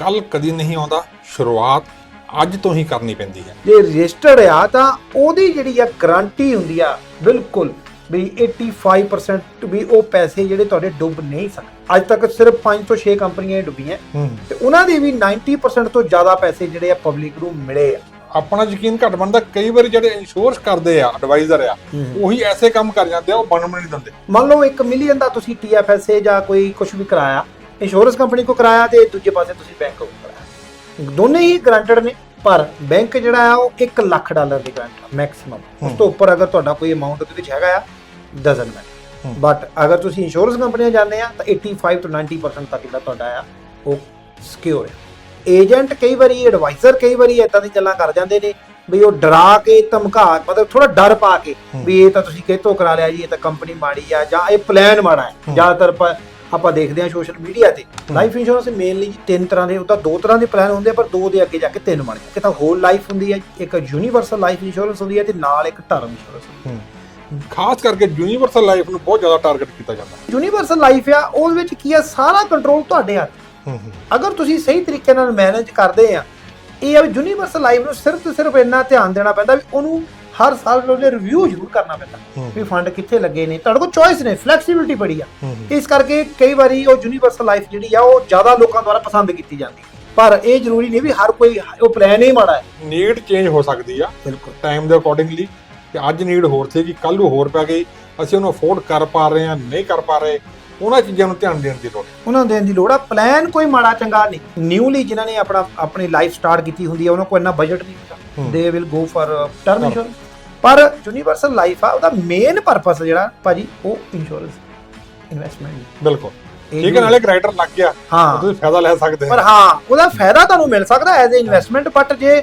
ਕੱਲ ਕਦੀ ਨਹੀਂ ਆਉਂਦਾ ਸ਼ੁਰੂਆਤ ਅੱਜ ਤੋਂ ਹੀ ਕਰਨੀ ਪੈਂਦੀ ਹੈ। ਜੇ ਰਜਿਸਟਰਡ ਆ ਤਾਂ ਉਹਦੀ ਜਿਹੜੀ ਆ ਗਾਰੰਟੀ ਹੁੰਦੀ ਆ ਬਿਲਕੁਲ ਵੀ 85% ਵੀ ਉਹ ਪੈਸੇ ਜਿਹੜੇ ਤੁਹਾਡੇ ਡੁੱਬ ਨਹੀਂ ਸਕਦੇ। ਅੱਜ ਤੱਕ ਸਿਰਫ 5 ਤੋਂ 6 ਕੰਪਨੀਆਂ ਡੁੱਬੀਆਂ। ਤੇ ਉਹਨਾਂ ਦੇ ਵੀ 90% ਤੋਂ ਜ਼ਿਆਦਾ ਪੈਸੇ ਜਿਹੜੇ ਆ ਪਬਲਿਕ ਨੂੰ ਮਿਲੇ ਆ। ਆਪਣਾ ਯਕੀਨ ਘੱਟ ਬਣਦਾ ਕਈ ਵਾਰੀ ਜਿਹੜੇ ਇੰਸ਼ੋਰੈਂਸ ਕਰਦੇ ਆ ਐਡਵਾਈਜ਼ਰ ਆ ਉਹੀ ਐਸੇ ਕੰਮ ਕਰ ਜਾਂਦੇ ਆ ਉਹ ਬਣਨ ਨਹੀਂ ਦਿੰਦੇ। ਮੰਨ ਲਓ 1 ਮਿਲੀਅਨ ਦਾ ਤੁਸੀਂ TFSA ਜਾਂ ਕੋਈ ਕੁਝ ਵੀ ਕਰਾਇਆ ਇੰਸ਼ੋਰੈਂਸ ਕੰਪਨੀ ਕੋ ਕਰਾਇਆ ਤੇ ਦੂਜੇ ਪਾਸੇ ਤੁਸੀਂ ਬੈਂਕ ਕੋ ਕਰਾਇਆ ਦੋਨੇ ਹੀ ਗਰੰਟਡ ਨੇ ਪਰ ਬੈਂਕ ਜਿਹੜਾ ਆ ਉਹ 1 ਲੱਖ ਡਾਲਰ ਦੀ ਗਰੰਟ ਮੈਕਸਿਮਮ ਉਸ ਤੋਂ ਉੱਪਰ ਅਗਰ ਤੁਹਾਡਾ ਕੋਈ ਅਮਾਉਂਟ ਉਹਦੇ ਵਿੱਚ ਹੈਗਾ ਆ ਡਸਨਟ ਮੈਟਰ ਹੂੰ। ਬਟ ਅਗਰ ਤੁਸੀਂ ਇੰਸ਼ੋਰੈਂਸ ਕੰਪਨੀਆਂ ਜਾਂਦੇ ਆ ਤਾਂ 85 ਤੋਂ 90% ਤੱਕ ਜਿਹੜਾ ਤੁਹਾਡਾ ਆ ਉਹ ਸਿਕਿਉਰ ਹੈ ਏਜੰਟ ਕਈ ਵਾਰੀ ਐਡਵਾਈਜ਼ਰ ਕਈ ਵਾਰੀ ਇਦਾਂ ਦੀ ਗੱਲਾਂ ਕਰ ਜਾਂਦੇ ਨੇ ਵੀ ਉਹ ਡਰਾ ਕੇ ਧਮਕਾ ਮਤਲਬ ਥੋੜਾ ਡਰ ਪਾ ਕੇ ਹੂੰ। ਵੀ ਇਹ ਤਾਂ ਤੁਸੀਂ ਕਿਹਤੋਂ ਕਰਾ ਲਿਆ ਜੀ ਇਹ ਤਾਂ ਕੰਪਨੀ ਮਾੜੀ ਆ ਜਾਂ ਇਹ ਪਲਾਨ ਮਾੜਾ ਹੈ ਹੂੰ। ਜ਼ਿਆਦਾਤਰ ਆਪਾਂ ਦੇਖਦੇ ਹਾਂ ਸੋਸ਼ਲ ਮੀਡੀਆ ਤੇ। ਲਾਈਫ ਇੰਸ਼ੋਰੈਂਸ ਮੇਨਲੀ ਤਿੰਨ ਤਰ੍ਹਾਂ ਦੇ ਉਹ ਤਾਂ ਦੋ ਤਰ੍ਹਾਂ ਦੇ ਪਲਾਨ ਹੁੰਦੇ ਆ ਪਰ ਦੋ ਦੇ ਅੱਗੇ ਜਾ ਕੇ ਤਿੰਨ ਬਣ ਜਾਂਦੇ ਇੱਕ ਤਾਂ ਹੋਲ ਲਾਈਫ ਹੁੰਦੀ ਹੈ ਇੱਕ ਯੂਨੀਵਰਸਲ ਲਾਈਫ ਇੰਸ਼ੋਰੈਂਸ ਹੁੰਦੀ ਹੈ ਤੇ ਨਾਲ ਇੱਕ ਟਰਮ ਇੰਸ਼ੋਰੈਂਸ ਖਾਸ ਕਰਕੇ ਯੂਨੀਵਰਸਲ ਲਾਈਫ ਨੂੰ ਬਹੁਤ ਜ਼ਿਆਦਾ ਟਾਰਗੇਟ ਕੀਤਾ ਜਾਂਦਾ। ਯੂਨੀਵਰਸਲ ਲਾਈਫ ਆ ਉਹਦੇ ਵਿੱਚ ਕੀ ਆ ਸਾਰਾ ਕੰਟਰੋਲ ਤੁਹਾਡੇ ਹੱਥ। ਅਗਰ ਤੁਸੀਂ ਸਹੀ ਤਰੀਕੇ ਨਾਲ ਮੈਨੇਜ ਕਰਦੇ ਆ ਇਹ ਆ ਯੂਨੀਵਰਸਲ ਲਾਈਫ ਨੂੰ ਸਿਰਫ ਤੇ ਸਿਰਫ ਇੰਨਾ ਧਿਆਨ ਦੇਣਾ ਪੈਂਦਾ ਵੀ ਉਹਨੂੰ ਹਰ ਸਾਲ ਉਹਦੇ ਰਿਵਿਊ ਜ਼ਰੂਰ ਕਰਨਾ ਪੈਂਦਾ। ਵੀ ਫੰਡ ਕਿੱਥੇ ਲੱਗੇ ਨੇ। ਤੁਹਾਡੇ ਕੋਲ ਚੋਇਸ ਨੇ ਫਲੈਕਸੀਬਿਲਿਟੀ ਬੜੀ ਆ। ਇਸ ਕਰਕੇ ਕਈ ਵਾਰੀ ਉਹ ਯੂਨੀਵਰਸਲ ਲਾਈਫ ਜਿਹੜੀ ਆ ਉਹ ਜ਼ਿਆਦਾ ਲੋਕਾਂ ਦੁਆਰਾ ਪਸੰਦ ਕੀਤੀ ਜਾਂਦੀ। ਪਰ ਇਹ ਜ਼ਰੂਰੀ ਨਹੀਂ ਵੀ ਹਰ ਕੋਈ ਉਹ ਪਲਾਨ ਹੀ ਮਾੜਾ ਹੈ। ਨੀਡ ਚੇਂਜ ਹੋ ਸਕਦੀ ਆ। ਬਿਲਕੁਲ। ਟਾਈਮ ਦੇ ਅਕੋਰਡਿੰਗਲੀ ਕਿ ਅੱਜ ਨੀਡ ਹੋਰ ਸੀਗੀ ਕੱਲ ਨੂੰ ਹੋਰ ਪੈ ਗਈ। ਅਸੀਂ ਉਹਨੂੰ ਅਫੋਰਡ ਕਰ ਪਾ ਰਹੇ ਹਾਂ ਨਹੀਂ ਕਰ ਪਾ ਰਹੇ। ਉਹਨਾਂ ਚੀਜ਼ਾਂ ਨੂੰ ਧਿਆਨ ਦੇਣ ਦੀ ਲੋੜ ਉਹਨਾਂ ਨੂੰ ਦੇਣ ਦੀ ਲੋੜ ਆ। ਪਲਾਨ ਕੋਈ ਮਾੜਾ ਚੰਗਾ ਨਹੀਂ। ਨਿਊਲੀ ਜਿਨ੍ਹਾਂ ਨੇ ਆਪਣਾ ਆਪਣੀ ਲਾਈਫ ਸਟਾਰਟ ਕੀਤੀ ਹੁੰਦੀ ਹੈ ਉਹਨਾਂ ਕੋਲ ਇੰਨਾ ਬਜਟ ਨਹੀਂ ਹੁੰਦਾ। They will go for term insurance ਪਰ ਯੂਨੀਵਰਸਲ ਲਾਈਫ ਆ ਉਹਦਾ ਮੇਨ ਪਰਪਸ ਜਿਹੜਾ ਭਾਜੀ ਉਹ ਇੰਸ਼ੋਰੈਂਸ ਇਨਵੈਸਟਮੈਂਟ ਬਿਲਕੁਲ। ਠੀਕ ਹੈ ਨਾਲੇ ਗ੍ਰਾਈਡਰ ਲੱਗ ਗਿਆ। ਹਾਂ। ਤੁਸੀਂ ਫਾਇਦਾ ਲੈ ਸਕਦੇ ਪਰ ਹੋ ਹਾਂ ਉਹਦਾ ਫਾਇਦਾ ਤੁਹਾਨੂੰ ਮਿਲ ਸਕਦਾ ਐਜ਼ ਅ ਇਨਵੈਸਟਮੈਂਟ ਬਟ ਜੇ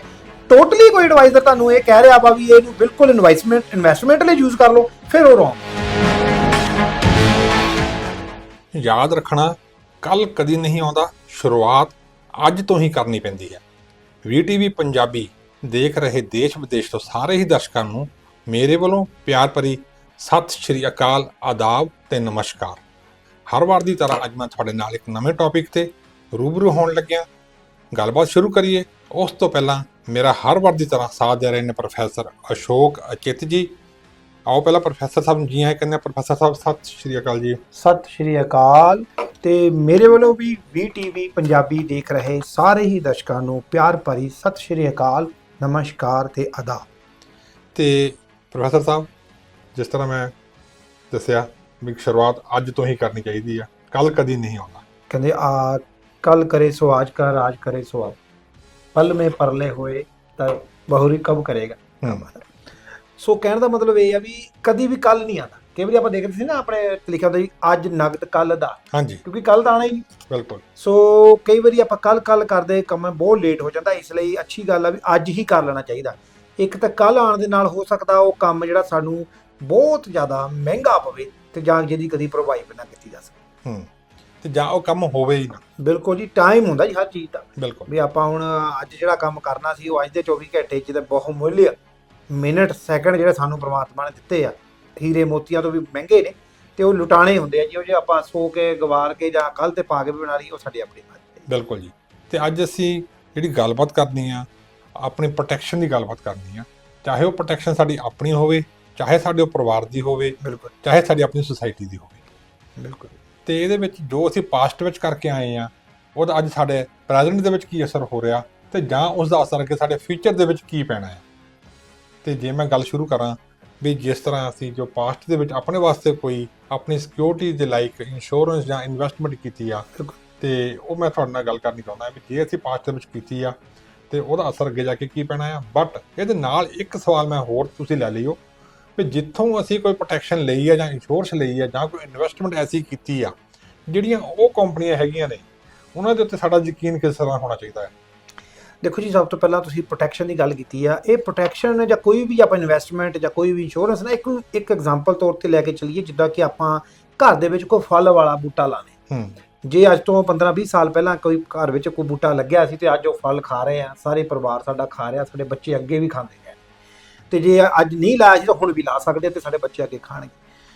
ਟੋਟਲੀ ਕੋਈ ਐਡਵਾਈਜ਼ਰ ਤੁਹਾਨੂੰ ਇਹ ਕਹਿ ਰਿਹਾ ਵਾ ਵੀ ਇਹਨੂੰ ਬਿਲਕੁਲ ਇਨਵੈਸਟਮੈਂਟ ਇਨਵੈਸਟਮੈਂਟ ਲਈ ਯੂਜ਼ ਕਰ ਲਓ ਫਿਰ ਉਹ ਰੋਂਗ ਯਾਦ ਰੱਖਣਾ ਕੱਲ ਕਦੀ ਨਹੀਂ ਆਉਂਦਾ ਸ਼ੁਰੂਆਤ ਅੱਜ ਤੋਂ ਹੀ ਕਰਨੀ ਪੈਂਦੀ ਹੈ। ਵੀਟੀਵੀ ਪੰਜਾਬੀ ਦੇਖ ਰਹੇ ਦੇਸ਼ ਵਿਦੇਸ਼ ਤੋਂ ਸਾਰੇ ਹੀ ਦਰਸ਼ਕਾਂ ਨੂੰ ਮੇਰੇ ਵੱਲੋਂ ਪਿਆਰ ਭਰੀ ਸਤਿ ਸ਼੍ਰੀ ਅਕਾਲ, ਆਦਾਬ ਤੇ ਨਮਸਕਾਰ। ਹਰ ਵਾਰ ਦੀ ਤਰ੍ਹਾਂ ਅੱਜ ਮੈਂ ਤੁਹਾਡੇ ਨਾਲ ਇੱਕ ਨਵੇਂ ਟੌਪਿਕ ਤੇ ਰੂਬਰੂ ਹੋਣ ਲੱਗਿਆ। ਗੱਲਬਾਤ ਸ਼ੁਰੂ ਕਰੀਏ। ਉਸ ਤੋਂ ਪਹਿਲਾਂ ਮੇਰਾ ਹਰ ਵਾਰ ਦੀ ਤਰ੍ਹਾਂ ਸਾਥ ਦੇ ਰਹੇ ਨੇ ਪ੍ਰੋਫੈਸਰ ਅਸ਼ੋਕ ਅਚਿਤ ਜੀ। ਆਓ ਪਹਿਲਾਂ ਪ੍ਰੋਫੈਸਰ ਸਾਹਿਬ ਨੂੰ ਜੀ ਆਏ ਕਹਿੰਦੇ ਪ੍ਰੋਫੈਸਰ ਸਾਹਿਬ, ਸਤਿ ਸ਼੍ਰੀ ਅਕਾਲ ਜੀ। ਸਤਿ ਸ਼੍ਰੀ ਅਕਾਲ। ਤੇ ਮੇਰੇ ਵੱਲੋਂ ਵੀ VTV ਪੰਜਾਬੀ ਦੇਖ ਰਹੇ ਸਾਰੇ ਹੀ ਦਰਸ਼ਕਾਂ ਨੂੰ ਪਿਆਰ ਭਰੀ ਸਤਿ ਸ਼੍ਰੀ ਅਕਾਲ। ਨਮਸਕਾਰ ਤੇ ਅਦਾ। ਤੇ ਪ੍ਰੋਫੈਸਰ ਸਾਹਿਬ ਜਿਸ ਤਰ੍ਹਾਂ ਮੈਂ ਦੱਸਿਆ ਵੀ ਸ਼ੁਰੂਆਤ ਅੱਜ ਤੋਂ ਹੀ ਕਰਨੀ ਚਾਹੀਦੀ ਆ ਕੱਲ ਕਦੀ ਨਹੀਂ ਆਉਂਦਾ। ਕਹਿੰਦੇ ਆ ਕੱਲ ਕਰੇ ਸੋ ਆਜ ਕਰ ਰਾਜ ਕਰੇ ਸੋ ਆਜ ਪਲ ਮੇ ਪਰਲੇ ਹੋਏ ਤਾਂ ਬਹੁਰੀ ਕਬ ਕਰੇਗਾ? ਸੋ ਕਹਿਣ ਦਾ ਮਤਲਬ ਇਹ ਆ ਵੀ ਕਦੀ ਵੀ ਕੱਲ ਨਹੀਂ ਆਉਂਦਾ। ਕਈ ਵਾਰੀ ਆਪਾਂ ਦੇਖਦੇ ਸੀ ਨਾ ਆਪਣੇ ਲਿਖਿਆ ਹੁੰਦਾ ਜੀ ਅੱਜ ਨਗਦ ਕੱਲ ਦਾ। ਹਾਂਜੀ। ਕਿਉਂਕਿ ਕੱਲ ਤਾਂ ਆਣਾ ਹੀ। ਬਿਲਕੁਲ। ਸੋ ਕਈ ਵਾਰੀ ਆਪਾਂ ਕੱਲ ਕੱਲ ਕਰਦੇ ਕੰਮ ਬਹੁਤ ਲੇਟ ਹੋ ਜਾਂਦਾ ਇਸ ਲਈ ਅੱਛੀ ਗੱਲ ਆ ਵੀ ਅੱਜ ਹੀ ਕਰ ਲੈਣਾ ਚਾਹੀਦਾ। ਇੱਕ ਤਾਂ ਕੱਲ ਆਉਣ ਦੇ ਨਾਲ ਹੋ ਸਕਦਾ ਉਹ ਕੰਮ ਜਿਹੜਾ ਸਾਨੂੰ ਬਹੁਤ ਜ਼ਿਆਦਾ ਮਹਿੰਗਾ ਪਵੇ ਤੇ ਜਾਂ ਜਿਹਦੀ ਕਦੀ ਭਰਵਾਈ ਬਿਨਾਂ ਕੀਤੀ ਜਾ ਸਕੇ। ਹੂੰ। ਤੇ ਜਾਂ ਉਹ ਕੰਮ ਹੋਵੇ ਹੀ ਨਾ। ਬਿਲਕੁਲ ਜੀ ਟਾਈਮ ਹੁੰਦਾ ਜੀ ਹਰ ਚੀਜ਼ ਦਾ। ਬਿਲਕੁਲ। ਵੀ ਆਪਾਂ ਹੁਣ ਅੱਜ ਜਿਹੜਾ ਕੰਮ ਕਰਨਾ ਸੀ ਉਹ ਅੱਜ ਦੇ 24 ਘੰਟੇ ਚ ਤਾਂ ਬਹੁਤ ਮੁੱਲ ਮਿੰਟ ਸੈਕਿੰਡ ਜਿਹੜੇ ਸਾਨੂੰ ਪ੍ਰਮਾਤਮਾ ਨੇ ਦਿੱਤੇ ਆ। ਹੀਰੇ ਮੋਤੀਆਂ ਤੋਂ ਵੀ ਮਹਿੰਗੇ ਨੇ ਤੇ ਉਹ ਲੁਟਾਣੇ ਹੁੰਦੇ ਆ ਜੀ ਉਹ ਜੇ ਆਪਾਂ ਸੋ ਕੇ ਗਵਾਰ ਕੇ ਜਾਂ ਕੱਲ ਤੇ ਪਾ ਕੇ ਵੀ ਬਣਾ ਲਈ ਉਹ ਸਾਡੀ ਆਪਣੀ ਮਰਜ਼ੀ ਬਿਲਕੁਲ ਜੀ। ਤੇ ਅੱਜ ਅਸੀਂ ਜਿਹੜੀ ਗੱਲਬਾਤ ਕਰਨੀ ਆ ਆਪਣੀ ਪ੍ਰੋਟੈਕਸ਼ਨ ਦੀ ਗੱਲਬਾਤ ਕਰਨੀ ਆ ਚਾਹੇ ਉਹ ਪ੍ਰੋਟੈਕਸ਼ਨ ਸਾਡੀ ਆਪਣੀ ਹੋਵੇ ਚਾਹੇ ਸਾਡੇ ਉਹ ਪਰਿਵਾਰ ਦੀ ਹੋਵੇ ਬਿਲਕੁਲ। ਚਾਹੇ ਸਾਡੀ ਆਪਣੀ ਸੁਸਾਇਟੀ ਦੀ ਹੋਵੇ। ਬਿਲਕੁਲ। ਤੇ ਇਹਦੇ ਵਿੱਚ ਜੋ ਅਸੀਂ ਪਾਸਟ ਵਿੱਚ ਕਰਕੇ ਆਏ ਆ ਉਹਦਾ ਅੱਜ ਸਾਡੇ ਪ੍ਰੈਜ਼ੈਂਟ ਦੇ ਵਿੱਚ ਕੀ ਅਸਰ ਹੋ ਰਿਹਾ ਤੇ ਜਾਂ ਉਸ ਦਾ ਅਸਰ ਅੱਗੇ ਸਾਡੇ ਫਿਊਚਰ ਦੇ ਵਿੱਚ ਕੀ ਪੈਣਾ ਹੈ। ਤੇ ਜੇ ਮੈਂ ਗੱਲ ਸ਼ੁਰੂ ਕਰਾਂ ਵੀ ਜਿਸ ਤਰ੍ਹਾਂ ਅਸੀਂ ਜੋ ਪਾਸਟ ਦੇ ਵਿੱਚ ਆਪਣੇ ਵਾਸਤੇ ਕੋਈ ਆਪਣੀ ਸਿਕਿਉਰਿਟੀ ਦੇ ਲਾਇਕ ਇੰਸ਼ੋਰੈਂਸ ਜਾਂ ਇਨਵੈਸਟਮੈਂਟ ਕੀਤੀ ਆ ਬਿਲਕੁਲ। ਤੇ ਉਹ ਮੈਂ ਤੁਹਾਡੇ ਨਾਲ ਗੱਲ ਕਰਨੀ ਚਾਹੁੰਦਾ ਵੀ ਜੇ ਅਸੀਂ ਪਾਸਟ ਦੇ ਵਿੱਚ ਕੀਤੀ ਆ, ਤੇ ਉਹਦਾ ਅਸਰ ਅੱਗੇ ਜਾ ਕੇ ਕੀ ਪੈਣਾ ਆ ਬਟ ਇਹਦੇ ਨਾਲ ਇੱਕ ਸਵਾਲ ਮੈਂ ਹੋਰ ਤੁਸੀਂ ਲੈ ਲਿਓ ਵੀ ਜਿੱਥੋਂ ਅਸੀਂ ਕੋਈ ਪ੍ਰੋਟੈਕਸ਼ਨ ਲਈ ਆ ਜਾਂ ਇੰਸ਼ੋਰੈਂਸ ਲਈ ਆ ਜਾਂ ਕੋਈ ਇਨਵੈਸਟਮੈਂਟ ਐਸੀ ਕੀਤੀ ਆ, ਜਿਹੜੀਆਂ ਉਹ ਕੰਪਨੀਆਂ ਹੈਗੀਆਂ ਨੇ, ਉਹਨਾਂ ਦੇ ਉੱਤੇ ਸਾਡਾ ਯਕੀਨ ਕਿਸ ਤਰ੍ਹਾਂ ਹੋਣਾ ਚਾਹੀਦਾ ਹੈ ਦੇਖੋ ਜੀ ਸਭ ਤੋਂ ਪਹਿਲਾਂ ਤੁਸੀਂ ਪ੍ਰੋਟੈਕਸ਼ਨ ਦੀ ਗੱਲ ਕੀਤੀ ਆ। ਇਹ ਪ੍ਰੋਟੈਕਸ਼ਨ ਜਾਂ ਕੋਈ ਵੀ ਆਪਾਂ ਇਨਵੈਸਟਮੈਂਟ ਜਾਂ ਕੋਈ ਵੀ ਇੰਸ਼ੋਰੈਂਸ ਨਾ ਇੱਕ ਇੱਕ ਐਗਜ਼ਾਮਪਲ ਤੌਰ ਤੇ ਲੈ ਕੇ ਚੱਲੀਏ ਜਿੱਦਾਂ ਕਿ ਆਪਾਂ ਘਰ ਦੇ ਵਿੱਚ ਕੋਈ ਫਲ ਵਾਲਾ ਬੂਟਾ ਲਾਣੇ ਹੂੰ। ਜੇ ਅੱਜ ਤੋਂ 15-20 ਸਾਲ ਪਹਿਲਾਂ ਕੋਈ ਘਰ ਵਿੱਚ ਕੋਈ ਬੂਟਾ ਲੱਗਿਆ ਸੀ ਤੇ ਅੱਜ ਉਹ ਫਲ ਖਾ ਰਹੇ ਆ ਸਾਰੇ ਪਰਿਵਾਰ ਸਾਡਾ ਖਾ ਰਿਹਾ ਸਾਡੇ ਬੱਚੇ ਅੱਗੇ ਵੀ ਖਾਂਦੇ ਗਏ ਤੇ ਜੇ ਅੱਜ ਨਹੀਂ ਲਾਇਆ ਸੀ ਤਾਂ ਹੁਣ ਵੀ ਲਾ ਸਕਦੇ ਤੇ ਸਾਡੇ ਬੱਚੇ ਅੱਗੇ ਖਾਣਗੇ।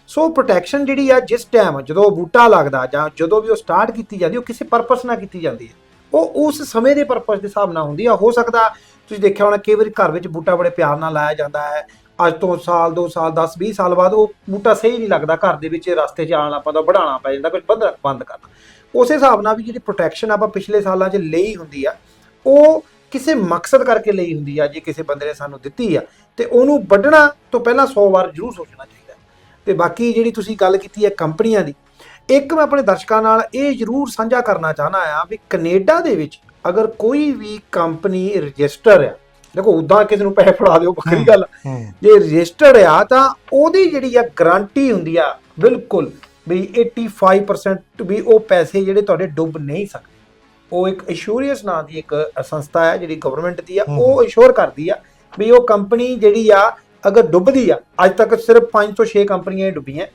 ਸੋ ਪ੍ਰੋਟੈਕਸ਼ਨ ਜਿਹੜੀ ਆ ਜਿਸ ਟਾਈਮ ਜਦੋਂ ਉਹ ਬੂਟਾ ਲੱਗਦਾ ਜਾਂ ਜਦੋਂ ਵੀ ਉਹ ਸਟਾਰਟ ਕੀਤੀ ਜਾਂਦੀ ਉਹ ਕਿਸੇ ਪਰਪਸ ਨਾਲ ਕੀਤੀ ਜਾਂਦੀ ਹੈ ਉਹ ਉਸ ਸਮੇਂ ਦੇ ਪਰਪਸ ਦੇ ਹਿਸਾਬ ਨਾਲ ਹੁੰਦੀ ਆ। ਹੋ ਸਕਦਾ ਤੁਸੀਂ ਦੇਖਿਆ ਹੋਣਾ ਕਈ ਵਾਰੀ ਘਰ ਵਿੱਚ ਬੂਟਾ ਬੜੇ ਪਿਆਰ ਨਾਲ ਲਾਇਆ ਜਾਂਦਾ ਹੈ। ਅੱਜ ਤੋਂ ਸਾਲ 2 ਸਾਲ 10 20 ਸਾਲ ਬਾਅਦ ਉਹ ਬੂਟਾ ਸਹੀ ਨਹੀਂ ਲੱਗਦਾ ਘਰ ਦੇ ਵਿੱਚ, ਰਸਤੇ 'ਚ ਆਉਣਾ ਪੈਂਦਾ ਵਧਾਉਣਾ ਪੈ ਜਾਂਦਾ ਕੁਝ ਬੰਦ ਬੰਦ ਕਰਨਾ। ਉਸੇ ਹਿਸਾਬ ਨਾਲ ਵੀ ਜਿਹੜੀ ਪ੍ਰੋਟੈਕਸ਼ਨ ਆਪਾਂ ਪਿਛਲੇ ਸਾਲਾਂ 'ਚ ਲਈ ਹੁੰਦੀ ਆ, ਉਹ ਕਿਸੇ ਮਕਸਦ ਕਰਕੇ ਲਈ ਹੁੰਦੀ ਆ, ਜੇ ਕਿਸੇ ਬੰਦੇ ਨੇ ਸਾਨੂੰ ਦਿੱਤੀ ਆ, ਤੇ ਉਹਨੂੰ ਵੱਢਣਾ ਤੋਂ ਪਹਿਲਾਂ 100 ਵਾਰ ਜ਼ਰੂਰ ਸੋਚਣਾ ਚਾਹੀਦਾ। ਤੇ ਬਾਕੀ ਜਿਹੜੀ ਤੁਸੀਂ ਗੱਲ ਕੀਤੀ ਹੈ ਕੰਪਨੀਆਂ ਦੀ ਇੱਕ ਮੈਂ ਆਪਣੇ ਦਰਸ਼ਕਾਂ ਨਾਲ ਇਹ ਜ਼ਰੂਰ ਸਾਂਝਾ ਕਰਨਾ ਚਾਹਨਾ ਆ ਵੀ ਕੈਨੇਡਾ ਦੇ ਵਿੱਚ ਅਗਰ ਕੋਈ ਵੀ ਕੰਪਨੀ ਰਜਿਸਟਰ ਆ ਦੇਖੋ ਉਦਾਂ ਕਿਸੇ ਨੂੰ ਪੈਸੇ ਫੜਾ ਦਿਓ ਵੱਖਰੀ ਗੱਲ ਜੇ ਰਜਿਸਟਰਡ ਆ ਤਾਂ ਉਹਦੀ ਜਿਹੜੀ ਆ ਗਾਰੰਟੀ ਹੁੰਦੀ ਆ ਬਿਲਕੁਲ ਵੀ 85% ਵੀ ਉਹ ਪੈਸੇ ਜਿਹੜੇ ਤੁਹਾਡੇ ਡੁੱਬ ਨਹੀਂ ਸਕਦੇ। ਉਹ ਇੱਕ ਇੰਸ਼ੋਰੈਂਸ ਨਾਂ ਦੀ ਇੱਕ ਸੰਸਥਾ ਹੈ ਜਿਹੜੀ ਗਵਰਨਮੈਂਟ ਦੀ ਆ। ਉਹ ਇੰਸ਼ੋਰ ਕਰਦੀ ਆ ਵੀ ਉਹ ਕੰਪਨੀ ਜਿਹੜੀ ਆ ਅਗਰ ਡੁੱਬਦੀ ਆ ਅੱਜ ਤੱਕ ਸਿਰਫ 5 ਤੋਂ 6 ਕੰਪਨੀਆਂ ਹੀ ਡੁੱਬੀਆਂ।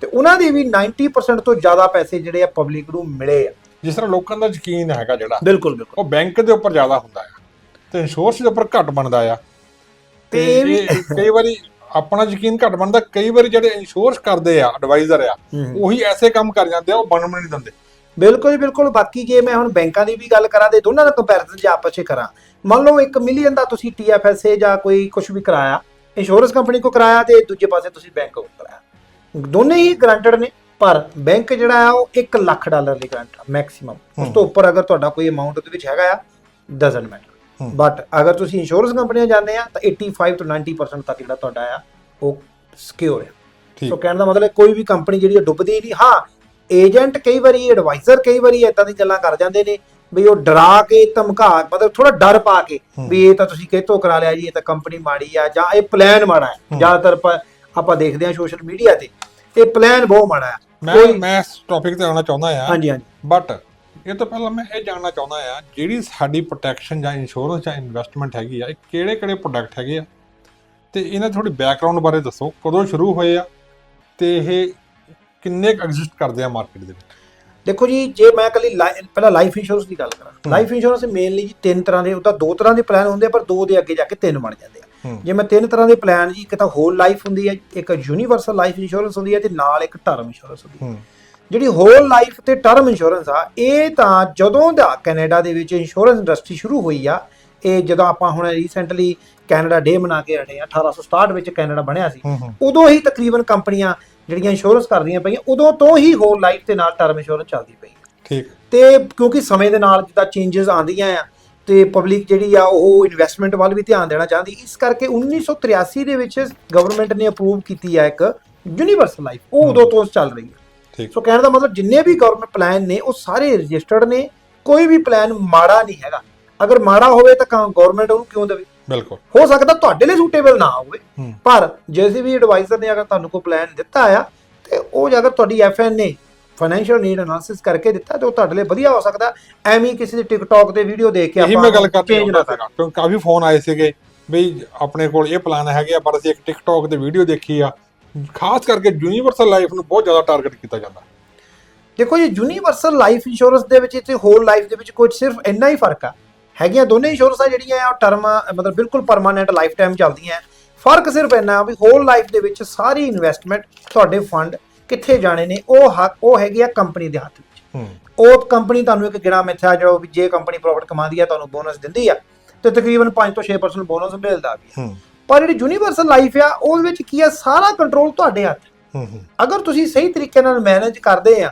ਤੇ ਉਹਨਾਂ ਦੀ ਵੀ 90% ਤੋਂ ਜ਼ਿਆਦਾ ਪੈਸੇ ਜਿਹੜੇ ਆ ਪਬਲਿਕ ਨੂੰ ਮਿਲੇ ਆ। ਜਿਸ ਤਰ੍ਹਾਂ ਲੋਕਾਂ ਦਾ ਯਕੀਨ ਹੈਗਾ ਜਿਹੜਾ ਬਿਲਕੁਲ ਬਿਲਕੁਲ। ਉਹ ਬੈਂਕ ਦੇ ਉੱਪਰ ਜ਼ਿਆਦਾ ਹੁੰਦਾ ਆ ਤੇ ਇੰਸ਼ੋਰੈਂਸ ਦੇ ਉੱਪਰ ਘੱਟ ਬਣਦਾ ਆ। ਤੇ ਕਈ ਵਾਰੀ ਆਪਣਾ ਯਕੀਨ ਘੱਟ ਬਣਦਾ ਕਈ ਵਾਰੀ ਜਿਹੜੇ ਇੰਸ਼ੋਰੈਂਸ ਕਰਦੇ ਆ ਐਡਵਾਈਜ਼ਰ ਆ ਉਹੀ ਐਸੇ ਕੰਮ ਕਰ ਜਾਂਦੇ ਆ ਉਹ ਬਣਨ ਨਹੀਂ ਦਿੰਦੇ। ਬਿਲਕੁਲ ਬਿਲਕੁਲ। ਬਾਕੀ ਜੇ ਮੈਂ ਹੁਣ ਬੈਂਕਾਂ ਦੀ ਵੀ ਗੱਲ ਕਰਾਂ ਤੇ ਦੋਨਾਂ ਦਾ ਕੰਪੈਰੀਜ਼ਨ ਜੇ ਆਪਸ ਵਿੱਚ ਕਰਾਂ ਮੰਨ ਲਓ 1 ਮਿਲੀਅਨ ਦਾ ਤੁਸੀਂ TFSA ਜਾਂ ਕੋਈ ਕੁਝ ਵੀ ਕਰਾਇਆ ਇੰਸ਼ੋਰੈਂਸ ਕੰਪਨੀ ਕੋ ਕਰਾਇਆ ਤੇ ਦੂਜੇ ਪਾਸੇ ਤੁਸੀਂ ਬੈਂਕ ਕੋ ਕਰਾਇਆ। ਦੋਨੇ ਹੀ ਗਰੰਟਡ ਨੇ ਪਰ ਬੈਂਕ ਜਿਹੜਾ ਆ ਉਹ 1 ਲੱਖ ਡਾਲਰ ਦੀ ਗਰੰਟ ਮੈਕਸਿਮਮ ਉਸ ਤੋਂ ਉੱਪਰ ਅਗਰ ਤੁਹਾਡਾ ਕੋਈ ਅਮਾਉਂਟ ਉਹਦੇ ਵਿੱਚ ਹੈਗਾ ਆ ਡਸਨਟ ਮੈਟਰ। ਬਟ ਅਗਰ ਤੁਸੀਂ ਇੰਸ਼ੋਰੈਂਸ ਕੰਪਨੀਆਂ ਜਾਂਦੇ ਆ ਤਾਂ 85 ਤੋਂ 90% ਤੱਕ ਜਿਹੜਾ ਤੁਹਾਡਾ ਆ ਉਹ ਸਿਕਿਉਰ ਹੈ ਸੋ ਕਹਿਣ ਦਾ ਮਤਲਬ ਕੋਈ ਵੀ ਕੰਪਨੀ ਜਿਹੜੀ ਡੁੱਬਦੀ ਨਹੀਂ। ਹਾਂ ਏਜੰਟ ਕਈ ਵਾਰੀ ਐਡਵਾਈਜ਼ਰ ਕਈ ਵਾਰੀ ਇਦਾਂ ਦੀ ਗੱਲਾਂ ਕਰ ਜਾਂਦੇ ਨੇ ਵੀ ਉਹ ਡਰਾ ਕੇ ਧਮਕਾ ਮਤਲਬ ਥੋੜਾ ਡਰ ਪਾ ਕੇ। ਵੀ ਇਹ ਤਾਂ ਤੁਸੀਂ ਕਿਹਤੋਂ ਕਰਾ ਲਿਆ ਜੀ ਇਹ ਤਾਂ ਕੰਪਨੀ ਮਾੜੀ ਆ ਜਾਂ ਇਹ ਪਲਾਨ ਮਾੜਾ ਹੈ। ਜ਼ਿਆਦਾਤਰ ਆਪਾਂ ਦੇਖਦੇ ਹਾਂ ਸੋਸ਼ਲ ਮੀਡੀਆ ਤੇ। ਇਹ ਪਲਾਨ ਬਹੁਤ ਮਾੜਾ ਹੈ। ਮੈਂ ਮੈਂ ਇਸ ਟੌਪਿਕ ਤੇ ਆਉਣਾ ਚਾਹੁੰਦਾ ਆ ਹਾਂਜੀ ਹਾਂਜੀ। ਬਟ ਇਹ ਤੋਂ ਪਹਿਲਾਂ ਮੈਂ ਇਹ ਜਾਣਨਾ ਚਾਹੁੰਦਾ ਆ ਜਿਹੜੀ ਸਾਡੀ ਪ੍ਰੋਟੈਕਸ਼ਨ ਜਾਂ ਇੰਸ਼ੋਰੈਂਸ ਜਾਂ ਇਨਵੈਸਟਮੈਂਟ ਹੈਗੀ ਆ ਇਹ ਕਿਹੜੇ ਕਿਹੜੇ ਪ੍ਰੋਡਕਟ ਹੈਗੇ ਆ? ਤੇ ਇਹਨਾਂ ਥੋੜੀ ਬੈਕਗ੍ਰਾਉਂਡ ਬਾਰੇ ਦੱਸੋ। ਕਦੋਂ ਸ਼ੁਰੂ ਹੋਏ ਆ? ਤੇ ਇਹ ਕਿੰਨੇ ਐਗਜ਼ਿਸਟ ਕਰਦੇ ਆ ਮਾਰਕੀਟ ਦੇ ਵਿੱਚ? ਦੇਖੋ ਜੀ ਜੇ ਮੈਂ ਕੱਲੀ ਪਹਿਲਾਂ ਲਾਈਫ ਇੰਸ਼ੋਰੈਂਸ ਦੀ ਗੱਲ ਕਰਾਂ। ਲਾਈਫ ਇੰਸ਼ੋਰੈਂਸ ਮੇਨਲੀ ਜੀ ਤਿੰਨ ਤਰ੍ਹਾਂ ਦੇ ਉਹਦਾ ਦੋ ਤਰ੍ਹਾਂ ਦੇ ਪਲਾਨ ਹੁੰਦੇ ਆ ਪਰ ਦੋ ਦੇ ਅੱਗੇ ਜਾ ਕੇ ਤਿੰਨ ਬਣ ਜਾਂਦੇ ਆ। ਜੇ ਮੈਂ ਤਿੰਨ ਤਰ੍ਹਾਂ ਦੇ ਪਲਾਨ ਜੀ ਇੱਕ ਤਾਂ ਹੋਲ ਲਾਈਫ ਹੁੰਦੀ ਹੈ ਇੱਕ ਯੂਨੀਵਰਸਲ ਲਾਈਫ ਇੰਸ਼ੋਰੈਂਸ ਹੁੰਦੀ ਹੈ ਤੇ ਨਾਲ ਇੱਕ ਟਰਮ ਇੰਸ਼ੋਰੈਂਸ ਹੁੰਦੀ ਹੈ। ਜਿਹੜੀ ਹੋਲ ਲਾਈਫ ਤੇ ਟਰਮ ਇੰਸ਼ੋਰੈਂਸ ਆ ਇਹ ਤਾਂ ਜਦੋਂ ਦਾ ਕੈਨੇਡਾ ਦੇ ਵਿੱਚ ਇੰਸ਼ੋਰੈਂਸ ਇੰਡਸਟਰੀ ਸ਼ੁਰੂ ਹੋਈ ਆ ਇਹ ਜਦੋਂ ਆਪਾਂ ਹੁਣ ਰੀਸੈਂਟਲੀ ਕੈਨੇਡਾ ਡੇ ਮਨਾ ਕੇ ਹਟੇ ਆ 1867 ਵਿੱਚ ਕੈਨੇਡਾ ਬਣਿਆ ਸੀ ਉਦੋਂ ਹੀ ਤਕਰੀਬਨ ਕੰਪਨੀਆਂ ਜਿਹੜੀਆਂ ਇੰਸ਼ੋਰੈਂਸ ਕਰਦੀਆਂ ਪਈਆਂ ਉਦੋਂ ਤੋਂ ਹੀ ਹੋਲ ਲਾਈਫ ਤੇ ਨਾਲ ਟਰਮ ਇੰਸ਼ੋਰੈਂਸ ਚੱਲਦੀ ਪਈ। ਠੀਕ। ਤੇ ਕਿਉਂਕਿ ਸਮੇਂ ਦੇ ਨਾਲ ਜਿੱਦਾਂ ਚੇਂਜਸ ਆਉਂਦੀਆਂ ਆ ਤੇ ਪਬਲਿਕ ਜਿਹੜੀ ਆ ਉਹ ਇਨਵੈਸਟਮੈਂਟ ਵੱਲ ਵੀ ਧਿਆਨ ਦੇਣਾ ਚਾਹੁੰਦੀ। ਇਸ ਕਰਕੇ 1983 ਦੇ ਵਿੱਚ ਗਵਰਨਮੈਂਟ ਨੇ ਅਪਰੂਵ ਕੀਤੀ ਆ ਇੱਕ ਯੂਨੀਵਰਸਲ ਲਾਈਫ ਉਹ ਉਦੋਂ ਤੋਂ ਚੱਲ ਰਹੀ ਹੈ ਠੀਕ। ਸੋ ਕਹਿਣ ਦਾ ਮਤਲਬ ਜਿੰਨੇ ਵੀ ਗਵਰਨਮੈਂਟ ਪਲਾਨ ਨੇ ਉਹ ਸਾਰੇ ਰਜਿਸਟਰਡ ਨੇ। ਕੋਈ ਵੀ ਪਲਾਨ ਮਾੜਾ ਨਹੀਂ ਹੈਗਾ। ਅਗਰ ਮਾੜਾ ਹੋਵੇ ਤਾਂ ਗਵਰਨਮੈਂਟ ਉਹਨੂੰ ਕਿਉਂ ਦੇਵੇ? ਬਿਲਕੁਲ। ਹੋ ਸਕਦਾ ਤੁਹਾਡੇ ਲਈ ਸੂਟੇਬਲ ਨਾ ਹੋਵੇ ਹੂੰ। ਪਰ ਜਿਸ ਵੀ ਐਡਵਾਈਜ਼ਰ ਨੇ ਅਗਰ ਤੁਹਾਨੂੰ ਕੋਈ ਪਲਾਨ ਦਿੱਤਾ ਆ ਤੇ ਉਹ ਜੇ ਅਗਰ ਤੁਹਾਡੀ ਐਫਐਨ ਨੇ ਫਾਈਨੈਂਸ਼ੀਅਲ ਨੀਡ ਐਨਾਲਿਸਿਸ ਕਰਕੇ ਦਿੱਤਾ ਤੇ ਉਹ ਤੁਹਾਡੇ ਲਈ ਵਧੀਆ ਹੋ ਸਕਦਾ। ਐਵੇਂ ਹੀ ਕਿਸੇ ਦੇ ਟਿਕਟੌਕ ਤੇ ਵੀਡੀਓ ਦੇਖ ਕੇ ਇਹੀ ਮੈਂ ਗੱਲ ਕਰਦਾ ਕਰਾਂ ਕਿਉਂਕਿ ਕਾਫੀ ਫੋਨ ਆਏ ਸੀਗੇ ਵੀ ਆਪਣੇ ਕੋਲ ਇਹ ਪਲਾਨ ਹੈਗੇ ਆ ਪਰ ਅਸੀਂ ਇੱਕ ਟਿਕਟੌਕ ਤੇ ਵੀਡੀਓ ਦੇਖੀ ਆ। ਖਾਸ ਕਰਕੇ ਯੂਨੀਵਰਸਲ ਲਾਈਫ ਨੂੰ ਬਹੁਤ ਜ਼ਿਆਦਾ ਟਾਰਗੇਟ ਕੀਤਾ ਜਾਂਦਾ। ਦੇਖੋ ਜੀ ਯੂਨੀਵਰਸਲ ਲਾਈਫ ਇੰਸ਼ੋਰੈਂਸ ਦੇ ਵਿੱਚ ਤੇ ਹੋਲ ਲਾਈਫ ਦੇ ਵਿੱਚ ਕੁਝ ਸਿਰਫ ਇੰਨਾ ਹੀ ਫ਼ਰਕ ਆ। ਹੈਗੀਆਂ ਦੋਨੇ ਇੰਸ਼ੋਰੈਂਸਾਂ ਜਿਹੜੀਆਂ ਆ ਟਰਮ ਮਤਲਬ ਬਿਲਕੁਲ ਪਰਮਾਨੈਂਟ ਲਾਈਫ ਟਾਈਮ ਚੱਲਦੀਆਂ। ਫ਼ਰਕ ਸਿਰਫ ਇੰਨਾ ਵੀ ਹੋਲ ਲਾਈਫ ਦੇ ਵਿੱਚ ਸਾਰੀ ਇਨਵੈਸਟਮੈਂਟ ਤੁਹਾਡੇ ਫੰਡ ਕਿੱਥੇ ਜਾਣੇ ਨੇ ਉਹ ਹੱਕ ਉਹ ਹੈਗੀ ਆ ਕੰਪਨੀ ਦੇ ਹੱਥ ਵਿੱਚ। ਉਹ ਕੰਪਨੀ ਤੁਹਾਨੂੰ ਇੱਕ ਗਿਣਾ ਮਿੱਥਿਆ ਜਿਹੜਾ ਵੀ ਜੇ ਕੰਪਨੀ ਪ੍ਰੋਫਿਟ ਕਮਾਉਂਦੀ ਆ ਤੁਹਾਨੂੰ ਬੋਨਸ ਦਿੰਦੀ ਆ ਤੇ ਤਕਰੀਬਨ 5 ਤੋਂ 6% ਬੋਨਸ ਮਿਲਦਾ ਵੀ ਆ। ਪਰ ਜਿਹੜੀ ਯੂਨੀਵਰਸਲ ਲਾਈਫ ਆ ਉਹਦੇ ਵਿੱਚ ਕੀ ਆ ਸਾਰਾ ਕੰਟਰੋਲ ਤੁਹਾਡੇ ਹੱਥ ਹੂੰ ਹੂੰ। ਅਗਰ ਤੁਸੀਂ ਸਹੀ ਤਰੀਕੇ ਨਾਲ ਮੈਨੇਜ ਕਰਦੇ ਆ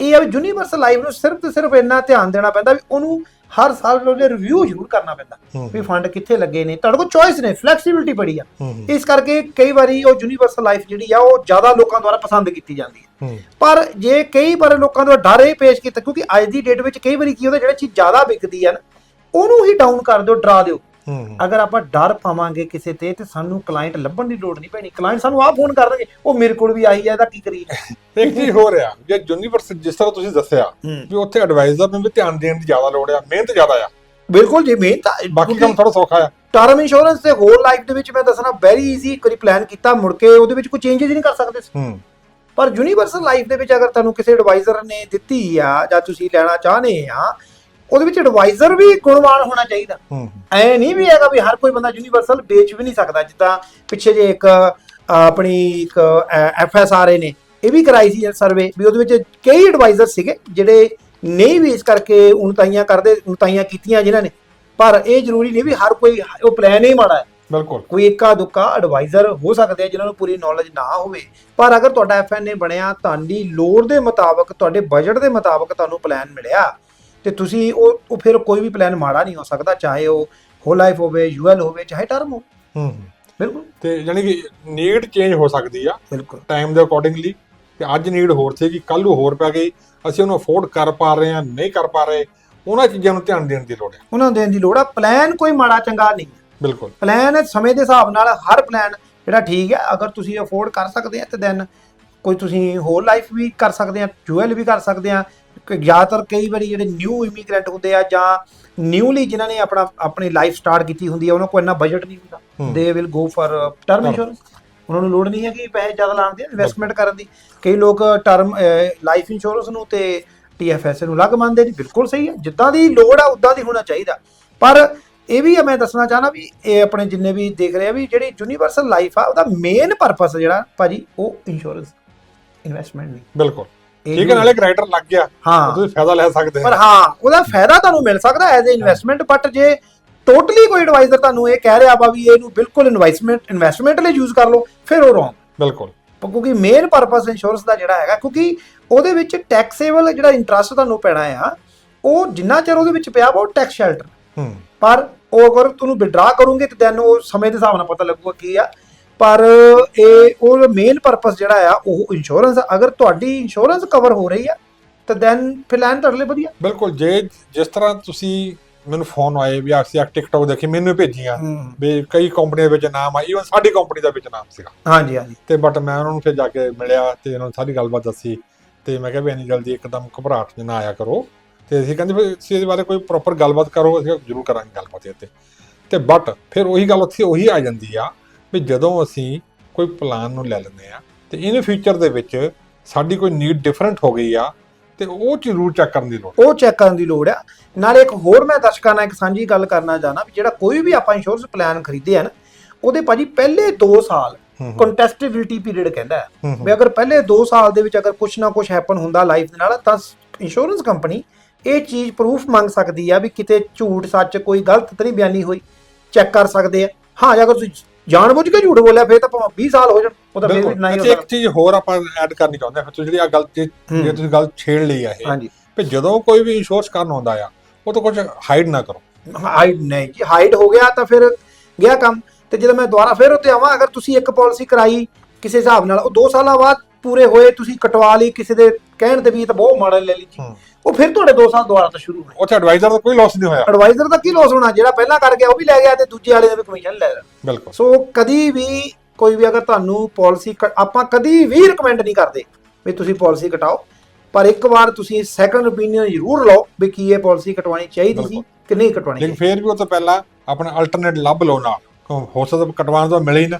ਇਹ ਆ ਯੂਨੀਵਰਸਲ ਲਾਈਫ ਨੂੰ ਸਿਰਫ ਤੇ ਸਿਰਫ ਇੰਨਾ ਧਿਆਨ ਦੇਣਾ ਪੈਂਦਾ ਵੀ ਉਹਨੂੰ ਹਰ ਸਾਲ ਉਹਦੇ ਰਿਵਿਊ ਜ਼ਰੂਰ ਕਰਨਾ ਪੈਂਦਾ ਵੀ ਫੰਡ ਕਿੱਥੇ ਲੱਗੇ ਨੇ। ਤੁਹਾਡੇ ਕੋਲ ਚੋਇਸ ਨੇ ਫਲੈਕਸੀਬਿਲਟੀ ਬੜੀ ਆ। ਇਸ ਕਰਕੇ ਕਈ ਵਾਰੀ ਉਹ ਯੂਨੀਵਰਸਲ ਲਾਈਫ ਜਿਹੜੀ ਆ ਉਹ ਜ਼ਿਆਦਾ ਲੋਕਾਂ ਦੁਆਰਾ ਪਸੰਦ ਕੀਤੀ ਜਾਂਦੀ ਹੈ। ਪਰ ਜੇ ਕਈ ਵਾਰ ਲੋਕਾਂ ਦਾ ਡਰ ਇਹ ਪੇਸ਼ ਕੀਤਾ ਕਿਉਂਕਿ ਅੱਜ ਦੀ ਡੇਟ ਵਿੱਚ ਕਈ ਵਾਰੀ ਕੀ ਹੁੰਦਾ ਜਿਹੜਾ ਚੀਜ਼ ਜ਼ਿਆਦਾ ਵਿਕਦੀ ਹੈ ਨਾ ਉਹਨੂੰ ਹੀ ਡਾਊਨ ਕਰ ਦਿਓ ਡਰਾ ਦਿਓ। ਅਗਰ ਆਪਾਂ ਡਰ ਪਾਵਾਂਗੇ ਕਿਸੇ ਤੇ ਤੇ ਸਾਨੂੰ ਕਲਾਇੰਟ ਲੱਭਣ ਦੀ ਲੋੜ ਨਹੀਂ ਪੈਣੀ। ਕਲਾਇੰਟ ਸਾਨੂੰ ਆਹ ਫੋਨ ਕਰ ਦੇਣਗੇ ਉਹ ਮੇਰੇ ਕੋਲ ਵੀ ਆਈ ਹੈ ਇਹਦਾ ਕੀ ਕਰੀਏ? ਇੱਕ ਚੀਜ਼ ਹੋ ਰਿਹਾ ਜੇ ਯੂਨੀਵਰਸ ਜਿਸ ਤਰ੍ਹਾਂ ਤੁਸੀਂ ਦੱਸਿਆ ਵੀ ਉੱਥੇ ਐਡਵਾਈਜ਼ਰ ਨੂੰ ਵੀ ਧਿਆਨ ਦੇਣ ਦੀ ਜ਼ਿਆਦਾ ਲੋੜ ਆ ਮਿਹਨਤ ਜ਼ਿਆਦਾ ਆ। ਬਿਲਕੁਲ ਜੀ ਮਿਹਨਤ। ਬਾਕੀ ਕੰਮ ਥੋੜਾ ਸੌਖਾ ਆ। ਟਰਮ ਇੰਸ਼ੋਰੈਂਸ ਤੇ ਹੋਲ ਲਾਈਫ ਦੇ ਵਿੱਚ ਮੈਂ ਦੱਸਣਾ ਵੈਰੀ ਈਜ਼ੀ ਇੱਕ ਵਾਰੀ ਪਲਾਨ ਕੀਤਾ ਮੁੜ ਕੇ ਉਹਦੇ ਵਿੱਚ ਕੋਈ ਚੇਂਜਸ ਨਹੀਂ ਕਰ ਸਕਦੇ। ਹੂੰ। ਪਰ ਯੂਨੀਵਰਸਲ ਲਾਈਫ ਦੇ ਵਿੱਚ ਅਗਰ ਤੁਹਾਨੂੰ ਕਿਸੇ ਐਡਵਾਈਜ਼ਰ ਨੇ ਦਿੱਤੀ ਆ ਜਾਂ ਤੁਸੀਂ ਲੈਣਾ ਚਾਹਨੇ ਆ ਉਹਦੇ ਵਿੱਚ ਐਡਵਾਈਜ਼ਰ ਵੀ ਗੁਣਵਾਨ ਹੋਣਾ ਚਾਹੀਦਾ। ਹੂੰ ਐ ਨਹੀਂ ਵੀ ਹੈਗਾ ਵੀ ਹਰ ਕੋਈ ਬੰਦਾ ਯੂਨੀਵਰਸਲ ਵੇਚ ਵੀ ਨਹੀਂ ਸਕਦਾ। ਜਿੱਦਾਂ ਪਿੱਛੇ ਜੇ ਇੱਕ ਆਪਣੀ ਇੱਕ ਐਫਐਸਆਰਏ ਨੇ ਇਹ ਵੀ ਕਰਾਈ ਸੀ ਸਰਵੇ ਵੀ ਉਹਦੇ ਵਿੱਚ ਕਈ ਐਡਵਾਈਜ਼ਰ ਸੀਗੇ ਜਿਹੜੇ ਨਹੀਂ ਵੀ ਇਸ ਕਰਕੇ ਉਣਤਾਈਆਂ ਕਰਦੇ ਉਣਤਾਈਆਂ ਕੀਤੀਆਂ ਜਿਨ੍ਹਾਂ ਨੇ। ਪਰ ਇਹ ਜ਼ਰੂਰੀ ਨਹੀਂ ਵੀ ਹਰ ਕੋਈ ਉਹ ਪਲਾਨ ਹੀ ਮਾੜਾ ਹੈ। ਬਿਲਕੁਲ। ਕੋਈ ਇੱਕਾ ਦੁੱਕਾ ਐਡਵਾਈਜ਼ਰ ਹੋ ਸਕਦੇ ਆ ਜਿਨ੍ਹਾਂ ਨੂੰ ਪੂਰੀ ਨੌਲੇਜ ਨਾ ਹੋਵੇ। ਪਰ ਅਗਰ ਤੁਹਾਡਾ ਐਫਐਨਏ ਬਣਿਆ ਤੁਹਾਡੀ ਲੋੜ ਦੇ ਮੁਤਾਬਕ ਤੁਹਾਡੇ ਬਜਟ ਦੇ ਮੁਤਾਬਕ ਤੁਹਾਨੂੰ ਪਲਾਨ ਮਿਲਿਆ ਤੇ ਤੁਸੀਂ ਉਹ ਉਹ ਫਿਰ ਕੋਈ ਵੀ ਪਲਾਨ ਮਾੜਾ ਨਹੀਂ ਹੋ ਸਕਦਾ ਚਾਹੇ ਉਹ ਹੋਲ ਲਾਈਫ ਹੋਵੇ ਯੂਐਲ ਹੋਵੇ ਚਾਹੇ ਟਰਮ ਹੋ ਹੂੰ। ਬਿਲਕੁਲ। ਤੇ ਯਾਨੀ ਕਿ ਨੀਡ ਚੇਂਜ ਹੋ ਸਕਦੀ ਆ ਬਿਲਕੁਲ। ਟਾਈਮ ਦੇ ਅਕੋਰਡਿੰਗਲੀ ਤੇ ਅੱਜ ਨੀਡ ਹੋਰ ਸੀਗੀ ਕੱਲ ਨੂੰ ਹੋਰ ਪੈ ਗਈ। ਅਸੀਂ ਉਹਨੂੰ ਅਫੋਰਡ ਕਰ ਪਾ ਰਹੇ ਹਾਂ ਨਹੀਂ ਕਰ ਪਾ ਰਹੇ ਉਹਨਾਂ ਚੀਜ਼ਾਂ ਨੂੰ ਧਿਆਨ ਦੇਣ ਦੀ ਲੋੜ ਹੈ। ਉਹਨਾਂ ਨੂੰ ਦੇਣ ਦੀ ਲੋੜ ਆ। ਪਲਾਨ ਕੋਈ ਮਾੜਾ ਚੰਗਾ ਨਹੀਂ ਹੈ। ਬਿਲਕੁਲ। ਪਲਾਨ ਸਮੇਂ ਦੇ ਹਿਸਾਬ ਨਾਲ ਹਰ ਪਲਾਨ ਜਿਹੜਾ ਠੀਕ ਹੈ ਅਗਰ ਤੁਸੀਂ ਅਫੋਰਡ ਕਰ ਸਕਦੇ ਆ ਤੇ ਦੈਨ ਕੋਈ ਤੁਸੀਂ ਹੋਰ ਲਾਈਫ ਵੀ ਕਰ ਸਕਦੇ ਆ ਜੁਐਲ ਵੀ ਕਰ ਸਕਦੇ ਆ ਕਿ ਜ਼ਿਆਦਾਤਰ ਕਈ ਵਾਰੀ ਜਿਹੜੇ ਨਿਊ ਇਮੀਗ੍ਰੈਂਟ ਹੁੰਦੇ ਆ ਜਾਂ ਨਿਊਲੀ ਜਿਨ੍ਹਾਂ ਨੇ ਆਪਣਾ ਆਪਣੀ ਲਾਈਫ ਸਟਾਰਟ ਕੀਤੀ ਹੁੰਦੀ ਹੈ ਉਹਨਾਂ ਕੋਲ ਇੰਨਾ ਬਜਟ ਨਹੀਂ ਹੁੰਦਾ। They will go for term. Insurance ਉਹਨਾਂ ਨੂੰ ਲੋੜ ਨਹੀਂ ਹੈ ਕਿ ਪੈਸੇ ਜ਼ਿਆਦਾ ਲਾਉਣ ਦੀ ਇਨਵੈਸਟਮੈਂਟ ਕਰਨ ਦੀ। ਕਈ ਲੋਕ ਟਰਮ ਲਾਈਫ ਇੰਸ਼ੋਰੈਂਸ ਨੂੰ ਤੇ ਟੀਐਫਐਸ ਨੂੰ ਅਲੱਗ ਮੰਨਦੇ ਨੇ ਬਿਲਕੁਲ ਸਹੀ ਹੈ ਜਿੱਦਾਂ ਦੀ ਲੋੜ ਆ ਉਦਾਂ ਦੀ ਹੋਣਾ ਚਾਹੀਦਾ। ਪਰ ਇਹ ਵੀ ਮੈਂ ਦੱਸਣਾ ਚਾਹਨਾ ਵੀ ਇਹ ਆਪਣੇ ਜਿੰਨੇ ਵੀ ਦੇਖ ਰਹੇ ਆ ਵੀ ਜਿਹੜੀ ਯੂਨੀਵਰਸਲ ਲਾਈਫ ਆ ਉਹਦਾ ਮੇਨ ਪਰਪਸ ਜਿਹੜਾ ਭਾਜੀ ਉਹ ਇੰਸ਼ੋਰੈਂਸ ਇਨਵੈਸਟਮੈਂਟ ਨਹੀਂ ਬਿਲਕੁਲ। ਠੀਕ ਹੈ ਨਾਲੇ ਗ੍ਰਾਈਡਰ ਲੱਗ ਗਿਆ। ਹਾਂ। ਤੁਸੀਂ ਫਾਇਦਾ ਲੈ ਸਕਦੇ ਪਰ ਹੋ ਉਹਦਾ ਫਾਇਦਾ ਤੁਹਾਨੂੰ ਮਿਲ ਸਕਦਾ ਐਜ਼ ਅ ਇਨਵੈਸਟਮੈਂਟ ਬਟ ਜੇ ਟੋਟਲੀ ਕੋਈ ਐਡਵਾਈਜ਼ਰ ਤੁਹਾਨੂੰ ਇਹ ਕਹਿ ਰਿਹਾ ਵਾ ਵੀ ਇਹਨੂੰ ਬਿਲਕੁਲ ਇਨਵੈਸਟਮੈਂਟ ਇਨਵੈਸਟਮੈਂਟ ਲਈ ਯੂਜ਼ ਕਰ ਲਓ ਫਿਰ ਉਹ ਰੋਂਗ ਬਿਲਕੁਲ। ਕਿਉਂਕਿ ਮੇਨ ਪਰਪਸ ਇੰਸ਼ੋਰੈਂਸ ਦਾ ਜਿਹੜਾ ਹੈਗਾ ਕਿਉਂਕਿ ਉਹਦੇ ਵਿੱਚ ਟੈਕਸੇਬਲ ਜਿਹੜਾ ਇੰਟਰਸਟ ਤੁਹਾਨੂੰ ਪੈਣਾ ਆ ਉਹ ਜਿੰਨਾ ਚਿਰ ਉਹਦੇ ਵਿੱਚ ਪਿਆ ਉਹ ਟੈਕਸ ਸ਼ੈਲਟਰ ਹੂੰ। ਪਰ ਉਹ ਅਗਰ ਤੁਹਾਨੂੰ ਵਿਡਰਾ ਕਰੋਗੇ ਤੇ ਦੈਨ ਉਹ ਸਮੇਂ ਦੇ ਹਿਸਾਬ ਨਾਲ ਪਤਾ ਲੱਗੂਗਾ ਕੀ ਆ ਪਰ ਇਹ ਉਹ ਮੇਨ ਪਰਪਸ ਜਿਹੜਾ ਆ ਉਹ ਇੰਸ਼ੋਰੈਂਸ ਅਗਰ ਤੁਹਾਡੀ ਇੰਸ਼ੋਰੈਂਸ ਕਵਰ ਹੋ ਰਹੀ ਆ ਤਾਂ ਦੈਨ ਪਲਾਨ ਤੁਹਾਡੇ ਲਈ ਵਧੀਆ। ਬਿਲਕੁਲ ਜੇ ਜਿਸ ਤਰ੍ਹਾਂ ਤੁਸੀਂ ਮੈਨੂੰ ਫੋਨ ਆਏ ਵੀ ਅਸੀਂ ਆ ਟਿਕਟੌਕ ਦੇਖੀ ਮੈਨੂੰ ਭੇਜੀਆਂ। ਵੀ ਕਈ ਕੰਪਨੀਆਂ ਵਿੱਚ ਨਾਮ ਆ ਈਵਨ ਸਾਡੀ ਕੰਪਨੀ ਦਾ ਵਿੱਚ ਨਾਮ ਸੀਗਾ। ਹਾਂਜੀ ਹਾਂਜੀ। ਤੇ ਬਟ ਮੈਂ ਉਹਨਾਂ ਨੂੰ ਫਿਰ ਜਾ ਕੇ ਮਿਲਿਆ ਤੇ ਉਹਨਾਂ ਨੂੰ ਸਾਰੀ ਗੱਲਬਾਤ ਦੱਸੀ। ਤੇ ਮੈਂ ਕਿਹਾ ਵੀ ਇੰਨੀ ਜਲਦੀ ਇੱਕਦਮ ਘਬਰਾਹਟ 'ਚ ਨਾ ਆਇਆ ਕਰੋ। ਤੇ ਅਸੀਂ ਕਹਿੰਦੇ ਵੀ ਤੁਸੀਂ ਇਹਦੇ ਬਾਰੇ ਕੋਈ ਪ੍ਰੋਪਰ ਗੱਲਬਾਤ ਕਰੋ ਅਸੀਂ ਜ਼ਰੂਰ ਕਰਾਂਗੇ ਗੱਲਬਾਤ ਇਹ ਤੇ। ਤੇ ਬਟ ਫਿਰ ਉਹੀ ਗੱਲ ਉੱਥੇ ਉਹੀ ਆ ਜਾਂਦੀ ਆ ਵੀ ਜਦੋਂ ਅਸੀਂ ਕੋਈ ਪਲਾਨ ਨੂੰ ਲੈ ਲੈਂਦੇ ਆ ਤੇ ਇਨ ਫਿਊਚਰ ਦੇ ਵਿੱਚ ਸਾਡੀ ਕੋਈ ਨੀਡ ਡਿਫਰੈਂਟ ਹੋ ਗਈ ਆ ਤੇ ਉਹ ਜ਼ਰੂਰ ਚੈੱਕ ਕਰਨ ਦੀ ਲੋੜ ਉਹ ਚੈੱਕ ਕਰਨ ਦੀ ਲੋੜ ਆ। ਨਾਲੇ ਇੱਕ ਹੋਰ ਮੈਂ ਦਰਸ਼ਕਾਂ ਨਾਲ ਇੱਕ ਸਾਂਝੀ ਗੱਲ ਕਰਨਾ ਚਾਹਨਾ ਵੀ ਜਿਹੜਾ ਕੋਈ ਵੀ ਆਪਾਂ ਇੰਸ਼ੋਰੈਂਸ ਪਲਾਨ ਖਰੀਦੇ ਆ ਨਾ ਉਹਦੇ ਭਾਜੀ ਪਹਿਲੇ 2 ਸਾਲ ਕੰਟੈਸਟੇਬਿਲਿਟੀ ਪੀਰੀਅਡ ਕਹਿੰਦਾ ਹੂੰ, ਵੀ ਅਗਰ ਪਹਿਲੇ 2 ਸਾਲ ਦੇ ਵਿੱਚ ਅਗਰ ਕੁਝ ਨਾ ਕੁਝ ਹੈਪਨ ਹੁੰਦਾ ਲਾਈਫ ਦੇ ਨਾਲ ਤਾਂ ਇੰਸ਼ੋਰੈਂਸ ਕੰਪਨੀ ਇਹ ਚੀਜ਼ ਪ੍ਰੂਫ ਮੰਗ ਸਕਦੀ ਆ ਵੀ ਕਿਤੇ ਝੂਠ ਸੱਚ ਕੋਈ ਗਲਤ ਤਾਂ ਨਹੀਂ ਬਿਆਨੀ ਹੋਈ। ਚੈੱਕ ਕਰ ਸਕਦੇ ਆ। ਹਾਂ ਜੇ ਅਗਰ ਤੁਸੀਂ ਜਾਣਬੁੱਝ ਕੇ ਝੂਠ ਬੋਲਿਆ ਫਿਰ ਤਾਂ ਭਾਵੇਂ 20 ਸਾਲ ਹੋ ਜਾਣ ਉਹ ਤਾਂ ਫਿਰ ਵੀ ਨਹੀਂ ਹੋ ਇੱਕ ਸਕਦਾ ਚੀਜ਼ ਹੋਰ ਆਪਾਂ ਐਡ ਕਰਨੀ ਚਾਹੁੰਦੇ ਹਾਂ ਫਿਰ ਜਿਹੜੀ ਆ ਗੱਲ ਜੇ। ਜੇ ਤੁਸੀਂ ਗੱਲ ਛੇੜ ਲਈ ਆ ਇਹ ਹਾਂਜੀ। ਵੀ ਜਦੋਂ ਕੋਈ ਵੀ ਇੰਸ਼ੋਰੈਂਸ ਕਰਨ ਆਉਂਦਾ ਆ ਉਹ ਤਾਂ ਕੁਝ ਹਾਈਡ ਨਾ ਕਰੋ। ਹਾਈਡ ਨਹੀਂ ਜੀ ਹਾਈਡ ਹੋ ਗਿਆ ਤਾਂ ਫਿਰ ਗਿਆ ਕੰਮ। ਤੇ ਜਦੋਂ ਮੈਂ ਦੁਬਾਰਾ ਫਿਰ ਉੱਤੇ ਆਵਾਂ ਅਗਰ ਤੁਸੀਂ ਇੱਕ ਪਾਲਿਸੀ ਕਰਾਈ ਕਿਸੇ ਹਿਸਾਬ ਨਾਲ ਉਹ 2 ਸਾਲਾਂ ਬਾਅਦ ਪੂਰੇ ਹੋਏ ਤੁਸੀਂ ਕਟਵਾ ਲਈ ਕਿਸੇ ਦੇ ਕਹਿਣ ਤੇ ਵੀ ਇਹ ਤਾਂ ਬਹੁਤ ਮਾੜਾ ਲੈ ਲਈ ਜੀ। ਹੂੰ। ਉਹ ਫਿਰ ਤੁਹਾਡੇ 2 ਸਾਲ ਦੁਬਾਰਾ ਤੋਂ ਸ਼ੁਰੂ ਹੋਣੇ ਉੱਥੇ ਐਡਵਾਈਜ਼ਰ ਦਾ ਕੋਈ ਲਾਸ ਨਹੀਂ ਹੋਇਆ। ਐਡਵਾਈਜ਼ਰ ਦਾ ਕੀ ਲੋਸ ਹੋਣਾ? ਜਿਹੜਾ ਪਹਿਲਾਂ ਕਰ ਗਿਆ ਉਹ ਵੀ ਲੈ ਗਿਆ ਤੇ ਦੂਜੇ ਵਾਲੇ ਦਾ ਵੀ ਕਮਿਸ਼ਨ ਲੈ ਲਿਆ। ਬਿਲਕੁਲ। ਸੋ ਕਦੀ ਵੀ ਕੋਈ ਵੀ ਅਗਰ ਤੁਹਾਨੂੰ ਪਾਲਿਸੀ ਆਪਾਂ ਕਦੀ ਵੀ ਰეკਮੈਂਡ ਨਹੀਂ ਕਰਦੇ ਵੀ ਤੁਸੀਂ ਪਾਲਿਸੀ ਕਟਾਓ ਪਰ ਇੱਕ ਵਾਰ ਤੁਸੀਂ ਸੈਕੰਡ ਓਪੀਨੀਅਨ ਜ਼ਰੂਰ ਲਓ ਵੀ ਕੀ ਇਹ ਪਾਲਿਸੀ ਕਟਵਾਉਣੀ ਚਾਹੀਦੀ ਸੀ। ਕਿ ਨਹੀਂ ਕਟਵਾਉਣੀ ਲੇਕਿਨ ਫੇਰ ਵੀ ਉਹ ਤੋਂ ਪਹਿਲਾਂ ਆਪਣਾ ਅਲਟਰਨੇਟ ਲੱਭ ਲਓ ਕਿਉਂ? ਹੋ ਸਕਦਾ ਕਟਵਾਉਣ ਤੋਂ ਮਿਲੇ ਹੀ ਨਾ।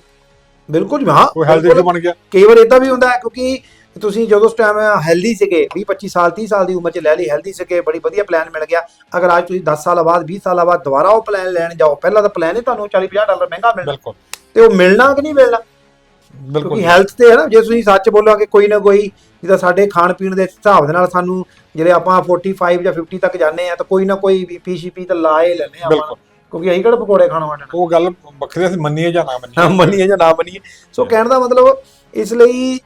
ਬਿਲਕੁਲ ਹਾਂ। ਕੋਈ। ਇਸ਼ੂ ਬਣ ਗਿਆ। ਕਈ ਵਾਰ ਇਦਾਂ ਵੀ ਹੁੰਦਾ ਹੈ ਕਿਉਂਕਿ ਤੁਸੀਂ ਜਦੋਂ ਉਸ ਟਾਈਮ ਹੈਲਦੀ ਸੀਗੇ 20 25 ਸਾਲ 30 ਸਾਲ ਦੀ ਉਮਰ 'ਚ ਲੈ ਲਈ ਹੈਲਦੀ ਸੀਗੇ ਬੜੀ ਵਧੀਆ ਪਲਾਨ ਮਿਲ ਗਿਆ। ਅਗਰ ਅੱਜ ਤੁਸੀਂ 10 ਸਾਲ ਬਾਅਦ 20 ਸਾਲਾਂ ਬਾਅਦ ਦੁਬਾਰਾ ਉਹ ਪਲਾਨ ਲੈਣ ਜਾਓ ਪਹਿਲਾਂ ਤਾਂ ਪਲਾਨ ਹੀ ਤੁਹਾਨੂੰ 40 50 ਡਾਲਰ ਮਹਿੰਗਾ ਮਿਲਣਾ। ਬਿਲਕੁਲ। ਤੇ ਉਹ ਮਿਲਣਾ ਕਿ ਨਹੀਂ ਮਿਲਣਾ? ਬਿਲਕੁਲ ਹੈਲਥ ਤੇ ਹੈ ਨਾ ਜੇ ਤੁਸੀਂ ਸੱਚ ਬੋਲੋਗੇ ਕੋਈ ਨਾ ਕੋਈ ਜਿੱਦਾਂ ਸਾਡੇ ਖਾਣ ਪੀਣ ਦੇ ਹਿਸਾਬ ਦੇ ਨਾਲ ਸਾਨੂੰ ਜਿਹੜੇ ਆਪਾਂ 45 ਜਾਂ 50 ਤੱਕ ਜਾਂਦੇ ਆ ਤਾਂ ਕੋਈ ਨਾ ਕੋਈ ਬੀਪੀ ਸ਼ੀਪੀ ਤਾਂ ਲਾ ਹੀ ਲੈਣੇ ਆਪਾਂ। ਬਿਲਕੁਲ। ਕਿਉਂਕਿ ਅਸੀਂ ਕਿਹੜਾ ਪਕੌੜੇ ਖਾਣਾ ਵਾਟਣਾ ਉਹ ਗੱਲ ਵੱਖਰੀ ਅਸੀਂ ਮੰਨੀਏ ਜਾਂ ਨਾ ਮੰਨੀਏ। ਮੰਨੀਏ ਜਾਂ ਨਾ ਮੰਨੀਏ। ਸੋ ਕਹਿਣ ਦਾ ਮਤਲਬ ਇਸ ਲਈ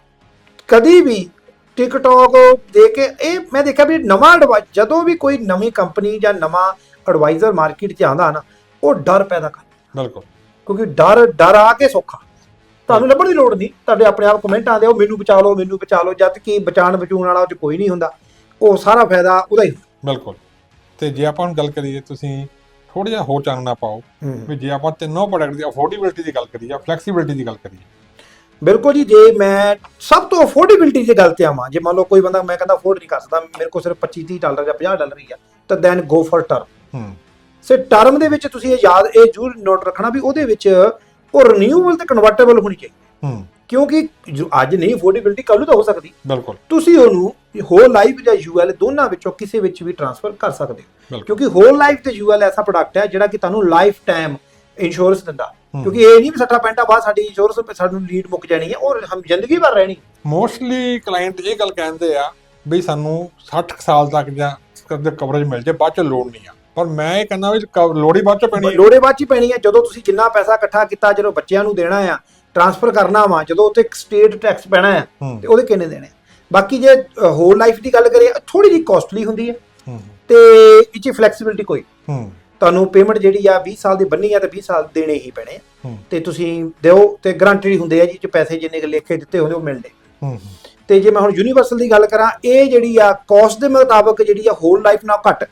ਕਦੀ ਵੀ ਟਿਕਟੌਕ ਦੇ ਕੇ ਇਹ ਮੈਂ ਦੇਖਿਆ ਵੀ ਨਵਾਂ ਜਦੋਂ ਵੀ ਕੋਈ ਨਵੀਂ ਕੰਪਨੀ ਜਾਂ ਨਵਾਂ ਐਡਵਾਈਜ਼ਰ ਮਾਰਕੀਟ 'ਚ ਆਉਂਦਾ ਨਾ ਉਹ ਡਰ ਪੈਦਾ ਕਰ ਬਿਲਕੁਲ। ਕਿਉਂਕਿ ਡਰ ਡਰ ਆ ਕੇ ਸੌਖਾ। ਤੁਹਾਨੂੰ ਲੱਭਣ ਦੀ ਲੋੜ ਨਹੀਂ। ਤੁਹਾਡੇ ਆਪਣੇ ਆਪ ਕਮੈਂਟ ਆਉਂਦੇ ਉਹ ਮੈਨੂੰ ਬਚਾ ਲਓ ਮੈਨੂੰ ਬਚਾ ਲਓ ਜਦ ਕਿ ਬਚਾਣ ਬਚੂਣ ਵਾਲਾ ਉਹ 'ਚ ਕੋਈ ਨਹੀਂ ਹੁੰਦਾ। ਉਹ ਸਾਰਾ ਫਾਇਦਾ ਉਹਦਾ ਹੀ ਬਿਲਕੁਲ। ਤੇ ਜੇ ਆਪਾਂ ਹੁਣ ਗੱਲ ਕਰੀਏ ਤੁਸੀਂ ਥੋੜਾ ਜਿਹਾ ਹੋਰ ਚਾਨਣਾ ਪਾਓ ਵੀ ਜੇ ਆਪਾਂ ਤਿੰਨੋਂ ਪ੍ਰੋਡਕਟ ਦੀ ਅਫੋਰਡੇਬਿਲਟੀ ਦੀ ਗੱਲ ਕਰੀਏ ਜਾਂ ਫਲੈਕਸੀਬਿਲਟੀ ਦੀ ਗੱਲ ਕਰੀਏ ਬਿਲਕੁਲ ਜੀ ਜੇ ਮੈਂ ਸਭ ਤੋਂ ਅਫੋਰਡੇਬਿਲਟੀ ਦੀ ਗੱਲ ਤੇ ਆਵਾਂ ਜੇ ਮੰਨ ਲਓ ਕੋਈ ਬੰਦਾ ਮੈਂ ਕਹਿੰਦਾ ਅਫੋਰਡ ਨਹੀਂ ਕਰ ਸਕਦਾ ਮੇਰੇ ਕੋਲ ਸਿਰਫ 25 30 ਡਾਲਰ ਜਾਂ 50 ਡਾਲਰ ਹੀ ਆ ਤਾਂ ਦੈਨ ਗੋ ਫॉर ਟਰਮ ਹੂੰ। ਸੇ ਟਰਮ ਦੇ ਵਿੱਚ ਤੁਸੀਂ ਇਹ ਯਾਦ ਇਹ ਜ਼ਰੂਰ ਨੋਟ ਰੱਖਣਾ ਵੀ ਉਹਦੇ ਵਿੱਚ ਉਹ ਰੀਨਿਊਏਬਲ ਤੇ ਕਨਵਰਟੇਬਲ ਹੋਣੀ ਚਾਹੀਦੀ। ਹੂੰ। ਕਿਉਂਕਿ ਜੋ ਅੱਜ ਨਹੀਂ ਅਫੋਰਡੇਬਿਲਟੀ ਕੱਲ੍ਹ ਨੂੰ ਤਾਂ ਹੋ ਸਕਦੀ। ਬਿਲਕੁਲ। ਤੁਸੀਂ ਉਹਨੂੰ ਹੋਲ ਲਾਈਫ ਜਾਂ ਯੂਐਲ ਦੋਨਾਂ ਵਿੱਚੋਂ ਕਿਸੇ ਵਿੱਚ ਵੀ ਟ੍ਰਾਂਸਫਰ ਕਰ ਸਕਦੇ ਹੋ। ਕਿਉਂਕਿ ਹੋਲ ਲਾਈਫ ਤੇ ਯੂਐਲ ਐਸਾ ਪ੍ਰੋਡਕਟ ਹੈ ਜਿਹੜਾ ਕਿ ਤੁਹਾਨੂੰ ਲਾਈਫ ਟਾਈਮ ਇੰਸ਼ੋਰੈਂਸ ਦਿੰਦਾ। ਕਿਉਂਕਿ ਇਹ ਨਹੀਂ ਵੀ 60 ਪੈਂਟਾ ਬਾਅਦ ਸਾਡੀ ਇੰਸ਼ੋਰੈਂਸ ਸਾਨੂੰ ਲੀਡ ਮੁੱਕ ਜਾਣੀ ਹੈ ਉਹ ਹਮ ਜ਼ਿੰਦਗੀ ਭਰ ਰਹਿਣੀ। ਮੋਸਟਲੀ ਕਲਾਇੰਟ ਇਹ ਗੱਲ ਕਹਿੰਦੇ ਆ ਵੀ ਸਾਨੂੰ 60 ਕੁ ਸਾਲ ਤੱਕ ਜਾਂ ਕਦੇ ਕਵਰੇਜ ਮਿਲ ਜੇ ਬਾਅਦ ਚ ਲੋੜ ਨਹੀਂ ਆ। ਪਰ ਮੈਂ ਇਹ ਕਹਿੰਦਾ ਵੀ ਲੋੜ ਬਾਅਦ ਚ ਪੈਣੀ ਹੈ ਲੋੜੇ ਬਾਅਦ ਚ ਪੈਣੀ ਹੈ ਜਦੋਂ ਤੁਸੀਂ ਜਿੰਨਾ ਪੈਸਾ ਇਕੱਠਾ ਕੀਤਾ ਜਦੋਂ ਬੱਚਿਆਂ ਨੂੰ ਦੇਣਾ ਆ ਟ੍ਰਾਂਸਫਰ ਕਰਨਾ ਵਾ ਜਦੋਂ ਉੱਤੇ ਸਟੇਟ ਟੈਕਸ ਪੈਣਾ ਆ ਹੂੰ। ਤੇ ਉਹਦੇ ਕਿੰਨੇ ਦੇਣੇ? ਬਾਕੀ ਜੇ ਹੋਲ ਲਾਈਫ ਦੀ ਗੱਲ ਕਰੀਏ ਥੋੜੀ ਜਿਹੀ ਕਾਸਟਲੀ ਹੁੰਦੀ ਹੈ। ਤੇ ਇਹ ਚ ਫਲੈਕਸੀਬਿਲਿਟੀ ਕੋਈ ਤੁਹਾਨੂੰ ਪੇਮੈਂਟ ਜਿਹੜੀ ਆ 20 ਸਾਲ ਦੀ ਬੰਨੀ ਆ ਤੇ 20 ਸਾਲ ਦੇਣੇ ਹੀ ਪੈਣੇ ਆ। ਤੇ ਤੁਸੀਂ ਦਿਓ ਤੇ ਗਰੰਟੀ ਹੁੰਦੇ ਆ ਜੀ ਚ ਪੈਸੇ ਜਿੰਨੇ ਕੁ ਲਿਖੇ ਦਿੱਤੇ ਹੁੰਦੇ ਉਹ ਮਿਲਦੇ। ਹੂੰ ਤੇ ਜੇ ਮੈਂ ਹੁਣ ਯੂਨੀਵਰਸਲ ਦੀ ਗੱਲ ਕਰਾਂ ਇਹ ਜਿਹੜੀ ਆ ਕਾਸਟ ਦੇ ਮੁਤਾਬਕ ਜਿਹੜੀ ਆ ਹੋਲ ਲਾਈਫ ਨਾਲ ਘੱਟ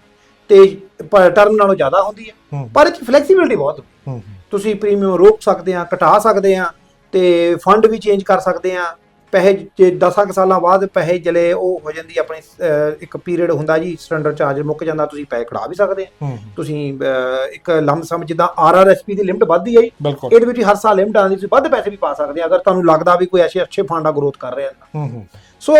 ਤੇ ਟਰਮ ਨਾਲੋਂ ਜ਼ਿਆਦਾ ਹੁੰਦੀ ਹੈ ਹੂੰ। ਪਰ ਇਹ ਫਲੈਕਸੀਬਿਲਿਟੀ ਬਹੁਤ ਹੁੰਦੀ ਹੂੰ ਤੁਸੀਂ ਪ੍ਰੀਮੀਅਮ ਰੋਕ ਸਕਦੇ ਆ ਘਟਾ ਸਕਦੇ ਆ ਤੇ ਫੰਡ ਵੀ ਚੇਂਜ ਕਰ ਸਕਦੇ ਆ। ਪੈਸੇ ਜੇ 10 ਕੁ ਸਾਲਾਂ ਬਾਅਦ ਪੈਸੇ ਜਲੇ ਉਹ ਹੋ ਜਾਂਦੀ ਆਪਣੀ ਅਹ, ਇੱਕ ਪੀਰੀਅਡ ਹੁੰਦਾ ਜੀ ਸਟੈਂਡਰਡ ਚਾਰਜ ਮੁੱਕ ਜਾਂਦਾ ਤੁਸੀਂ ਪੈਸੇ ਕਢਾ ਵੀ ਸਕਦੇ ਆ। ਹੂੰ ਤੁਸੀਂ ਅਹ, ਇੱਕ ਲੰਮ ਸਮ ਜਿੱਦਾਂ ਆਰਆਰਐਸਪੀ ਦੀ ਲਿਮਟ ਵੱਧਦੀ ਹੈ ਜੀ। ਬਿਲਕੁਲ। ਇਹਦੇ ਵਿੱਚ ਹਰ ਸਾਲ ਲਿਮਟ ਆਉਂਦੀ ਤੁਸੀਂ ਵੱਧ ਪੈਸੇ ਵੀ ਪਾ ਸਕਦੇ ਆ ਅਗਰ ਤੁਹਾਨੂੰ ਲੱਗਦਾ ਵੀ ਕੋਈ ਐਸੇ ਅੱਛੇ ਫੰਡ ਆ ਗਰੋਥ ਕਰ ਰਿਹਾ। ਹੂੰ ਹੂੰ। ਸੋ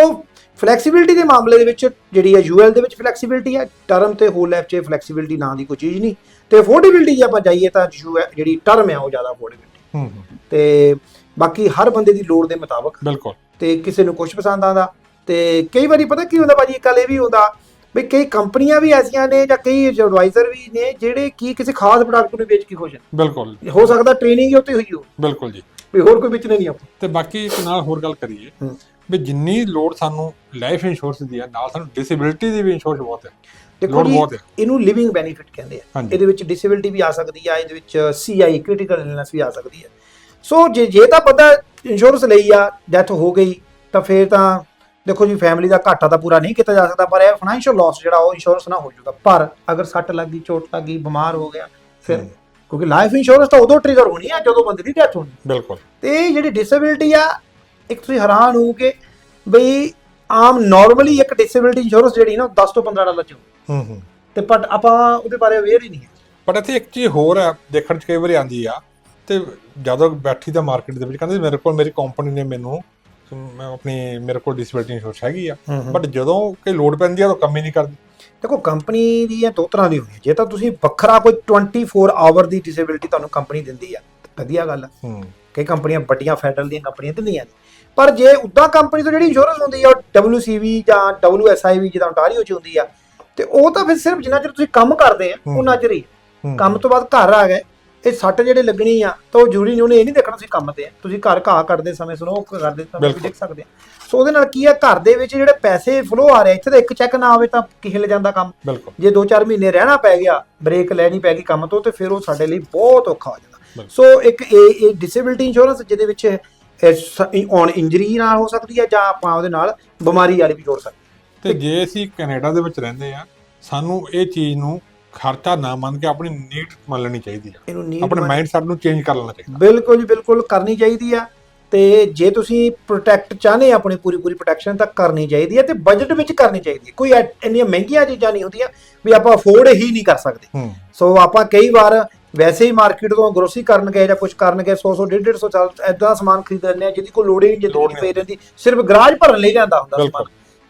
ਫਲੈਕਸੀਬਿਲਿਟੀ ਦੇ ਮਾਮਲੇ ਦੇ ਵਿੱਚ ਜਿਹੜੀ ਹੈ ਯੂਐਲ ਦੇ ਵਿੱਚ ਫਲੈਕਸੀਬਿਲਿਟੀ ਹੈ ਟਰਮ ਤੇ ਹੋਲ ਲਾਈਫ 'ਚ ਫਲੈਕਸੀਬਿਲਿਟੀ ਨਾਂ ਦੀ ਕੋਈ ਚੀਜ਼ ਨਹੀਂ। ਤੇ ਅਫੋਰਡੇਬਿਲਿਟੀ ਜੇ ਆਪਾਂ ਜਾਈਏ ਤਾਂ UL ਜਿਹੜੀ ਟਰਮ ਹੈ ਉਹ ਜ਼ਿਆਦਾ ਅਫੋਰਡੇਬਿਲਿਟੀ ਹੂੰ ਹੂੰ। ਤੇ ਬਾਕੀ ਹਰ ਬੰਦੇ ਦੀ ਲੋੜ ਦੇ ਮੁਤਾਬਕ। ਬਿਲਕੁਲ। ਤੇ ਕਿਸੇ ਨੂੰ ਕੁਝ ਪਸੰਦ ਆਉਂਦਾ। ਤੇ ਕਈ ਵਾਰੀ ਪਤਾ ਕੀ ਹੁੰਦਾ ਭਾਜੀ ਇੱਕ ਗੱਲ ਇਹ ਵੀ ਹੁੰਦਾ ਵੀ ਕਈ ਕੰਪਨੀਆਂ ਵੀ ਐਸੀਆਂ ਨੇ ਜਾਂ ਕਈ ਐਡਵਾਈਜ਼ਰ ਵੀ ਨੇ ਜਿਹੜੇ ਕੀ ਕਿਸੇ ਖਾਸ ਪ੍ਰੋਡਕਟ ਨੂੰ ਵੇਚ ਕੇ ਖੁਸ਼ ਨੇ। ਬਿਲਕੁਲ। ਹੋ ਸਕਦਾ ਟ੍ਰੇਨਿੰਗ ਹੀ ਉੱਤੇ ਹੋਈ ਹੋ ਬਿਲਕੁਲ ਜੀ। ਵੀ ਹੋਰ ਕੋਈ ਵੇਚਣੇ ਨਹੀਂ ਆਪਾਂ। ਤੇ ਬਾਕੀ ਇੱਕ ਨਾਲ ਹੋਰ ਗੱਲ ਕਰੀਏ। ਵੀ ਜਿੰਨੀ ਲੋੜ ਸਾਨੂੰ ਲਾਈਫ ਇੰਸ਼ੋਰੈਂਸ ਦੀ ਹੈ ਨਾਲ ਸਾਨੂੰ ਡਿਸੇਬਿਲਿਟੀ ਦੀ ਵੀ ਇੰਸ਼ੋਰੈਂਸ ਬਹੁਤ ਹੈ। ਦੇਖੋ ਜੀ ਇਹਨੂੰ ਲਿਵਿੰਗ ਬੈਨੀਫਿਟ ਕਹਿੰਦੇ ਆ। ਇਹਦੇ ਵਿੱਚ ਡਿਸੇਬਿਲਿਟੀ ਵੀ ਆ ਸਕਦੀ ਆ ਇਹਦੇ ਵਿੱਚ ਸੀਆਈ ਕ੍ਰਿਟੀਕਲ ਇਲਨੈਸ ਵੀ ਆ ਸਕਦੀ ਹੈ ਸੋ ਜੇ ਜੇ ਤਾਂ ਬੰਦਾ ਇੰਸ਼ੋਰੈਂਸ ਲਈ ਆ ਡੈਥ ਹੋ ਗਈ ਤਾਂ ਫੇਰ ਤਾਂ ਦੇਖੋ ਜੀ ਫੈਮਿਲੀ ਦਾ ਘਾਟਾ ਤਾਂ ਪੂਰਾ ਨਹੀਂ ਕੀਤਾ ਜਾ ਸਕਦਾ ਪਰ ਇਹ ਫਾਈਨੈਂਸ਼ੀਅਲ ਲਾਸ ਜਿਹੜਾ ਉਹ ਇੰਸ਼ੋਰੈਂਸ ਨਾਲ ਹੋ ਜਾਊਗਾ। ਪਰ ਅਗਰ ਸੱਟ ਲੱਗ ਗਈ ਚੋਟ ਲੱਗ ਗਈ ਬਿਮਾਰ ਹੋ ਗਿਆ ਫਿਰ। ਕਿਉਂਕਿ ਲਾਈਫ ਇੰਸ਼ੋਰੈਂਸ ਤਾਂ ਉਦੋਂ ਟ੍ਰਿਗਰ ਹੋਣੀ ਆ ਜਦੋਂ ਬੰਦੇ ਦੀ ਡੈਥ ਹੋਣੀ ਬਿਲਕੁਲ। ਤੇ ਇਹ ਜਿਹੜੀ ਡਿਸੇਬਿਲਿਟੀ ਆ ਇੱਕ ਤੁਸੀਂ ਹੈਰਾਨ ਹੋ ਕਿ ਬਈ ਆਮ ਨਾਰਮਲੀ ਇੱਕ ਡਿਸੇਬਿਲਿਟੀ ਇੰਸ਼ੋਰੈਂਸ ਜਿਹੜੀ ਨਾ ਉਹ 10 ਤੋਂ 15 ਡਾਲਰ ਚ ਹੂੰ ਹੂੰ। ਤੇ ਪਰ ਆਪਾਂ ਉਹਦੇ ਬਾਰੇ ਅਵੇਅਰ ਹੀ ਨਹੀਂ ਹੈ। ਪਰ ਇੱਥੇ ਇੱਕ ਚੀਜ਼ ਹੋਰ ਹੈ ਦੇਖਣ ਚ ਕਈ ਵਾਰੀ ਆਂਦੀ ਆ ਤੇ ਜਦੋਂ ਬੈਠੀ ਤਾਂ ਮਾਰਕੀਟ ਦੇ ਵਿੱਚ ਕਹਿੰਦੇ ਮੇਰੇ ਕੋਲ ਮੇਰੀ ਕੰਪਨੀ ਨੇ ਮੈਨੂੰ ਮੈਂ ਆਪਣੀ ਮੇਰੇ ਕੋਲ ਡਿਸੇਬਿਲਿਟੀ ਇੰਸ਼ੋਰੈਂਸ ਹੈਗੀ ਆ। ਬਟ ਜਦੋਂ ਕਿ ਲੋਡ ਪੈਂਦੀ ਆ ਤਾਂ ਕੰਮ ਹੀ ਨਹੀਂ ਕਰਦੀ। ਦੇਖੋ ਕੰਪਨੀ ਦੀਆਂ ਦੋ ਤਰ੍ਹਾਂ ਦੀ ਹੁੰਦੀ ਜੇ ਤਾਂ ਤੁਸੀਂ ਵੱਖਰਾ ਕੋਈ 24 ਆਵਰ ਦੀ ਡਿਸੇਬਿਲਿਟੀ ਤੁਹਾਨੂੰ ਕੰਪਨੀ ਦਿੰਦੀ ਆ ਵਧੀਆ ਗੱਲ ਆ। ਹੂੰ। ਕਈ ਕੰਪਨੀਆਂ ਵੱਡੀਆਂ ਫੈਡਰਲ ਦੀਆਂ ਕੰਪਨੀਆਂ ਦਿੰਦੀਆਂ ਨੇ। ਪਰ ਜੇ ਉਦਾਂ ਕੰਪਨੀ ਤੋਂ ਜਿਹੜੀ ਇੰਸ਼ੋਰੈਂਸ ਹੁੰਦੀ ਆ WCV ਜਾਂ WSIV ਜਿੱਦਾਂ ontario ਚ ਹੁੰਦੀ ਆ ਤੇ ਉਹ ਤਾਂ ਫਿਰ ਸਿਰਫ ਜਿੰਨਾ ਚਿਰ ਤੁਸੀਂ ਕੰਮ ਕਰਦੇ ਆ। ਉਹਨਾਂ ਚਿਰ ਹੂੰ। ਕੰਮ ਤੋਂ ਬਾਅਦ ਘਰ ਆ ਗਏ। ਇਹ ਸੱਟ ਜਿਹੜੇ ਲੱਗਣੀ ਆ ਤਾਂ ਉਹ ਜ਼ਰੂਰੀ ਨਹੀਂ ਉਹਨੇ ਇਹ ਨਹੀਂ ਦੇਖਣਾ ਤੁਸੀਂ ਕੰਮ ਤੇ। ਆ ਤੁਸੀਂ ਘਰ ਘਾਹ ਕੱਢਦੇ ਸਮੇਂ ਸੁਣੋ ਕਰਦੇ ਸਮੇਂ ਵੀ। ਦੇਖ ਸਕਦੇ ਆ। ਸੋ ਉਹਦੇ ਨਾਲ ਕੀ ਆ ਘਰ ਦੇ ਵਿੱਚ ਜਿਹੜੇ ਪੈਸੇ ਫਲੋ ਆ ਰਹੇ ਇੱਥੇ ਤਾਂ ਇੱਕ ਚੈੱਕ ਨਾ ਆਵੇ ਤਾਂ ਹਿੱਲ ਜਾਂਦਾ ਕੰਮ। ਜੇ 2-4 ਮਹੀਨੇ ਰਹਿਣਾ ਪੈ ਗਿਆ ਬ੍ਰੇਕ ਲੈਣੀ ਪੈ ਗਈ ਕੰਮ ਤੋਂ ਤੇ ਫਿਰ ਉਹ ਸਾਡੇ ਲਈ ਬਹੁਤ ਔਖਾ ਹੋ ਜਾਂਦਾ। ਸੋ ਇੱਕ ਇਹ ਇਹ ਡਿਸੇਬਿਲਿਟੀ ਇੰਸ਼ੋਰੈਂਸ ਜਿਹਦੇ ਵਿੱਚ ਔਨ ਇੰਜਰੀ ਨਾਲ ਹੋ ਸਕਦੀ ਹੈ ਜਾਂ ਆਪਾਂ ਉਹਦੇ ਨਾਲ ਬਿਮਾਰੀ ਵਾਲੀ ਵੀ ਜੋੜ ਸਕਦੇ ਤੇ ਜੇ ਅਸੀਂ ਕੈਨੇਡਾ ਦੇ ਵਿੱਚ ਰਹਿੰਦੇ ਆ ਸਾਨੂੰ ਇਹ ਚੀਜ਼ ਨੂੰ ਖਰਚਾ ਨਾ ਮੰਨ ਕੇ ਆਪਣੀ ਨੀਡ ਮੰਨ ਲੈਣੀ ਚਾਹੀਦੀ ਆ। ਇਹਨੂੰ ਨੀਡ ਆਪਣੇ ਮਾਈਂਡ ਸੈਟ ਨੂੰ ਚੇਂਜ ਕਰ ਲੈਣਾ ਚਾਹੀਦਾ। ਬਿਲਕੁਲ ਜੀ ਬਿਲਕੁਲ ਕਰਨੀ ਚਾਹੀਦੀ ਆ। ਤੇ ਜੇ ਤੁਸੀਂ ਪ੍ਰੋਟੈਕਟ ਚਾਹਨੇ ਆਪਣੀ ਪੂਰੀ ਪੂਰੀ ਪ੍ਰੋਟੈਕਸ਼ਨ ਤਾਂ ਕਰਨੀ ਚਾਹੀਦੀ ਹੈ ਤੇ ਬਜਟ ਵਿੱਚ ਕਰਨੀ ਚਾਹੀਦੀ ਹੈ ਕੋਈ ਇੰਨੀਆਂ ਮਹਿੰਗੀਆਂ ਚੀਜ਼ਾਂ ਨਹੀਂ ਹੁੰਦੀਆਂ ਵੀ ਆਪਾਂ ਅਫੋਰਡ ਹੀ ਨਹੀਂ ਕਰ ਸਕਦੇ। ਸੋ ਆਪਾਂ ਕਈ ਵਾਰ ਵੈਸੇ ਹੀ ਮਾਰਕੀਟ ਤੋਂ ਗਰੋਸਰੀ ਕਰਨ ਗਏ ਜਾਂ ਕੁਝ ਕਰਨ ਗਏ 100 100 150 150 ਚੱਲ ਐਦਾਂ ਸਮਾਨ ਖਰੀਦ ਲੈਂਦੇ ਆ ਜਿਹਦੀ ਕੋਈ ਲੋੜ ਹੀ ਨਹੀਂ ਨਹੀਂ ਪਈ ਰਹਿੰਦੀ। ਸਿਰਫ ਗਰਾਜ ਭਰਨ ਲਈ ਜਾਂਦਾ ਹੁੰਦਾ। ਸਮਾਨ।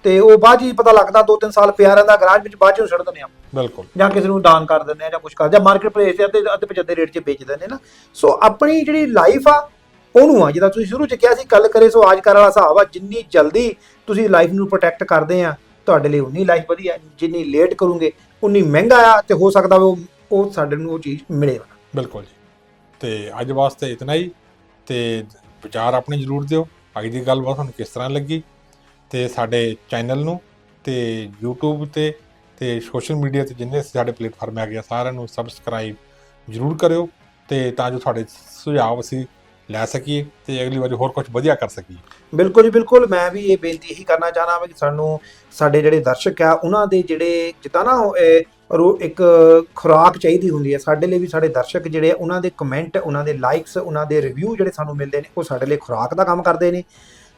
ਤੇ ਉਹ ਬਾਅਦ ਹੀ ਪਤਾ ਲੱਗਦਾ 2-3 ਸਾਲ ਪਿਆ ਰਹਿੰਦਾ ਗਰਾਜ ਵਿੱਚ ਬਾਅਦ 'ਚ ਨੂੰ ਛੱਡ ਦਿੰਦੇ ਆ। ਬਿਲਕੁਲ। ਜਾਂ ਕਿਸੇ ਨੂੰ ਦਾਨ ਕਰ ਦਿੰਦੇ ਆ ਜਾਂ ਕੁਝ ਕਰ ਜਾਂ ਮਾਰਕੀਟ ਪਲੇਸ ਤੇ ਅੱਧੇ ਅੱਧੇ ਪਚੱਦੇ ਰੇਟ 'ਚ ਵੇਚ ਦਿੰਦੇ ਨਾ ਸੋ ਆਪਣੀ ਜਿਹੜੀ ਲਾਈਫ ਆ ਉਹਨੂੰ ਆ ਜਿਹਦਾ ਤੁਸੀਂ ਸ਼ੁਰੂ 'ਚ ਕਿਹਾ ਸੀ ਗੱਲ ਕਰੇ ਸੋ ਆਜ ਕਰ ਵਾਲਾ ਹਿਸਾਬ ਆ ਜਿੰਨੀ ਜਲਦੀ ਤੁਸੀਂ ਲਾਈਫ ਨੂੰ ਪ੍ਰੋਟੈਕਟ ਕਰਦੇ ਆ ਤੁਹਾਡੇ ਲਈ ਉਨੀ ਲਾਈਫ ਵਧੀਆ ਜਿੰਨੀ ਲੇਟ ਕਰੋਗੇ ਉਨੀ ਮਹਿੰਗਾ ਆ ਤੇ ਹੋ ਸਕਦਾ ਉਹ ਉਹ ਸਾਡੇ ਨੂੰ ਉਹ ਚੀਜ਼ ਮਿਲੇ ਬਿਲਕੁਲ ਜੀ। ਤੇ ਅੱਜ ਵਾਸਤੇ ਇਤਨਾ ਹੀ ਤੇ ਵਿਚਾਰ ਆਪਣੇ ਜ਼ਰੂਰ ਦਿਓ। ਅੱਜ ਦੀ ਗੱਲਬਾਤ ਤੁਹਾਨੂੰ ਕਿਸ ਤਰ੍ਹਾਂ ਲੱਗੀ? ਤੇ ਸਾਡੇ ਚੈਨਲ ਨੂੰ ਤੇ YouTube ਤੇ ਤੇ ਸੋਸ਼ਲ ਮੀਡੀਆ ਤੇ ਜਿੰਨੇ ਸਾਡੇ ਪਲੇਟਫਾਰਮ ਹੈਗੇ ਆ ਸਾਰਿਆਂ ਨੂੰ ਸਬਸਕ੍ਰਾਈਬ ਜ਼ਰੂਰ ਕਰਿਓ ਤੇ ਤਾਂ ਜੋ ਤੁਹਾਡੇ ਸੁਝਾਅ ਅਸੀਂ ਲੈ ਸਕੀਏ ਤੇ ਅਗਲੀ ਵਾਰੀ ਹੋਰ ਕੁਝ ਵਧੀਆ ਕਰ ਸਕੀਏ। ਬਿਲਕੁਲ ਜੀ ਬਿਲਕੁਲ। ਮੈਂ ਵੀ ਇਹ ਬੇਨਤੀ ਇਹੀ ਕਰਨਾ ਚਾਹਨਾ ਹਾਂ ਕਿ ਸਾਨੂੰ ਸਾਡੇ ਜਿਹੜੇ ਦਰਸ਼ਕ ਆ ਉਹਨਾਂ ਦੇ ਜਿਹੜੇ ਜਿੱਦਾਂ ਨਾ ਉਹ, ਇੱਕ ਖੁਰਾਕ ਚਾਹੀਦੀ ਹੁੰਦੀ ਹੈ ਸਾਡੇ ਲਈ ਵੀ ਸਾਡੇ ਦਰਸ਼ਕ ਜਿਹੜੇ ਆ ਉਹਨਾਂ ਦੇ ਕਮੈਂਟ ਉਹਨਾਂ ਦੇ ਲਾਈਕਸ ਉਹਨਾਂ ਦੇ ਰਿਵਿਊ ਜਿਹੜੇ ਸਾਨੂੰ ਮਿਲਦੇ ਨੇ ਉਹ ਸਾਡੇ ਲਈ ਖੁਰਾਕ ਦਾ ਕੰਮ ਕਰਦੇ ਨੇ।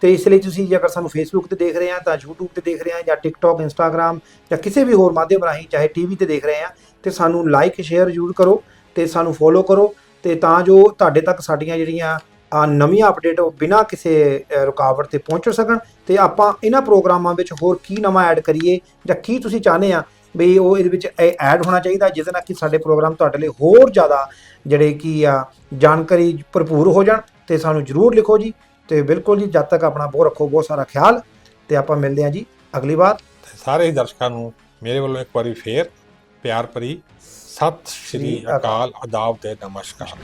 ਤੇ ਇਸ ਲਈ ਤੁਸੀਂ ਜੇਕਰ ਸਾਨੂੰ ਫੇਸਬੁੱਕ ਤੇ ਦੇਖ ਰਹੇ ਆ ਤਾਂ YouTube ਤੇ ਦੇਖ ਰਹੇ ਆ ਜਾਂ TikTok, Instagram ਜਾਂ ਕਿਸੇ ਵੀ ਹੋਰ ਮਾਧਿਅਮ ਰਾਹੀਂ ਚਾਹੇ ਟੀਵੀ ਤੇ ਦੇਖ ਰਹੇ ਆ, ਤੇ ਸਾਨੂੰ ਲਾਈਕ ਸ਼ੇਅਰ ਜ਼ਰੂਰ ਕਰੋ ਤੇ ਸਾਨੂੰ ਫੋਲੋ ਕਰੋ ਤੇ ਤਾਂ ਜੋ ਤੁਹਾਡੇ ਤੱਕ ਸਾਡੀਆਂ ਜਿਹੜੀਆਂ ਆ ਨਵੀਆਂ ਅਪਡੇਟ ਉਹ ਬਿਨਾਂ ਕਿਸੇ ਰੁਕਾਵਟ ਤੇ ਪਹੁੰਚ ਸਕਣ ਤੇ ਆਪਾਂ ਇਹਨਾਂ ਪ੍ਰੋਗਰਾਮਾਂ ਵਿੱਚ ਹੋਰ ਕੀ ਨਵਾਂ ਐਡ ਕਰੀਏ ਜਾਂ ਕੀ ਤੁਸੀਂ ਚਾਹੁੰਦੇ ਆ ਵੀ ਉਹ ਇਹਦੇ ਵਿੱਚ ਐਡ ਹੋਣਾ ਚਾਹੀਦਾ ਜਿਹਦੇ ਨਾਲ ਕਿ ਸਾਡੇ ਪ੍ਰੋਗਰਾਮ ਤੁਹਾਡੇ ਲਈ ਹੋਰ ਜ਼ਿਆਦਾ ਜਿਹੜੇ ਕੀ ਆ ਜਾਣਕਾਰੀ ਭਰਪੂਰ ਹੋ ਜਾਣ ਤੇ ਸਾਨੂੰ ਜਰੂਰ ਲਿਖੋ ਜੀ। ਤੇ ਬਿਲਕੁਲ ਜੀ ਜਦ ਤੱਕ ਆਪਣਾ ਬਹੁਤ ਰੱਖੋ ਬਹੁਤ ਸਾਰਾ ਖਿਆਲ ਤੇ ਆਪਾਂ ਮਿਲਦੇ ਹਾਂ ਜੀ ਅਗਲੀ ਵਾਰ। ਸਾਰੇ ਹੀ ਦਰਸ਼ਕਾਂ ਨੂੰ ਮੇਰੇ ਵੱਲੋਂ ਇੱਕ ਵਾਰੀ ਫੇਰ ਪਿਆਰ ਭਰੀ ਸਤਿ ਸ਼੍ਰੀ ਅਕਾਲ। ਆਦਾਬ ਤੇ ਨਮਸਕਾਰ।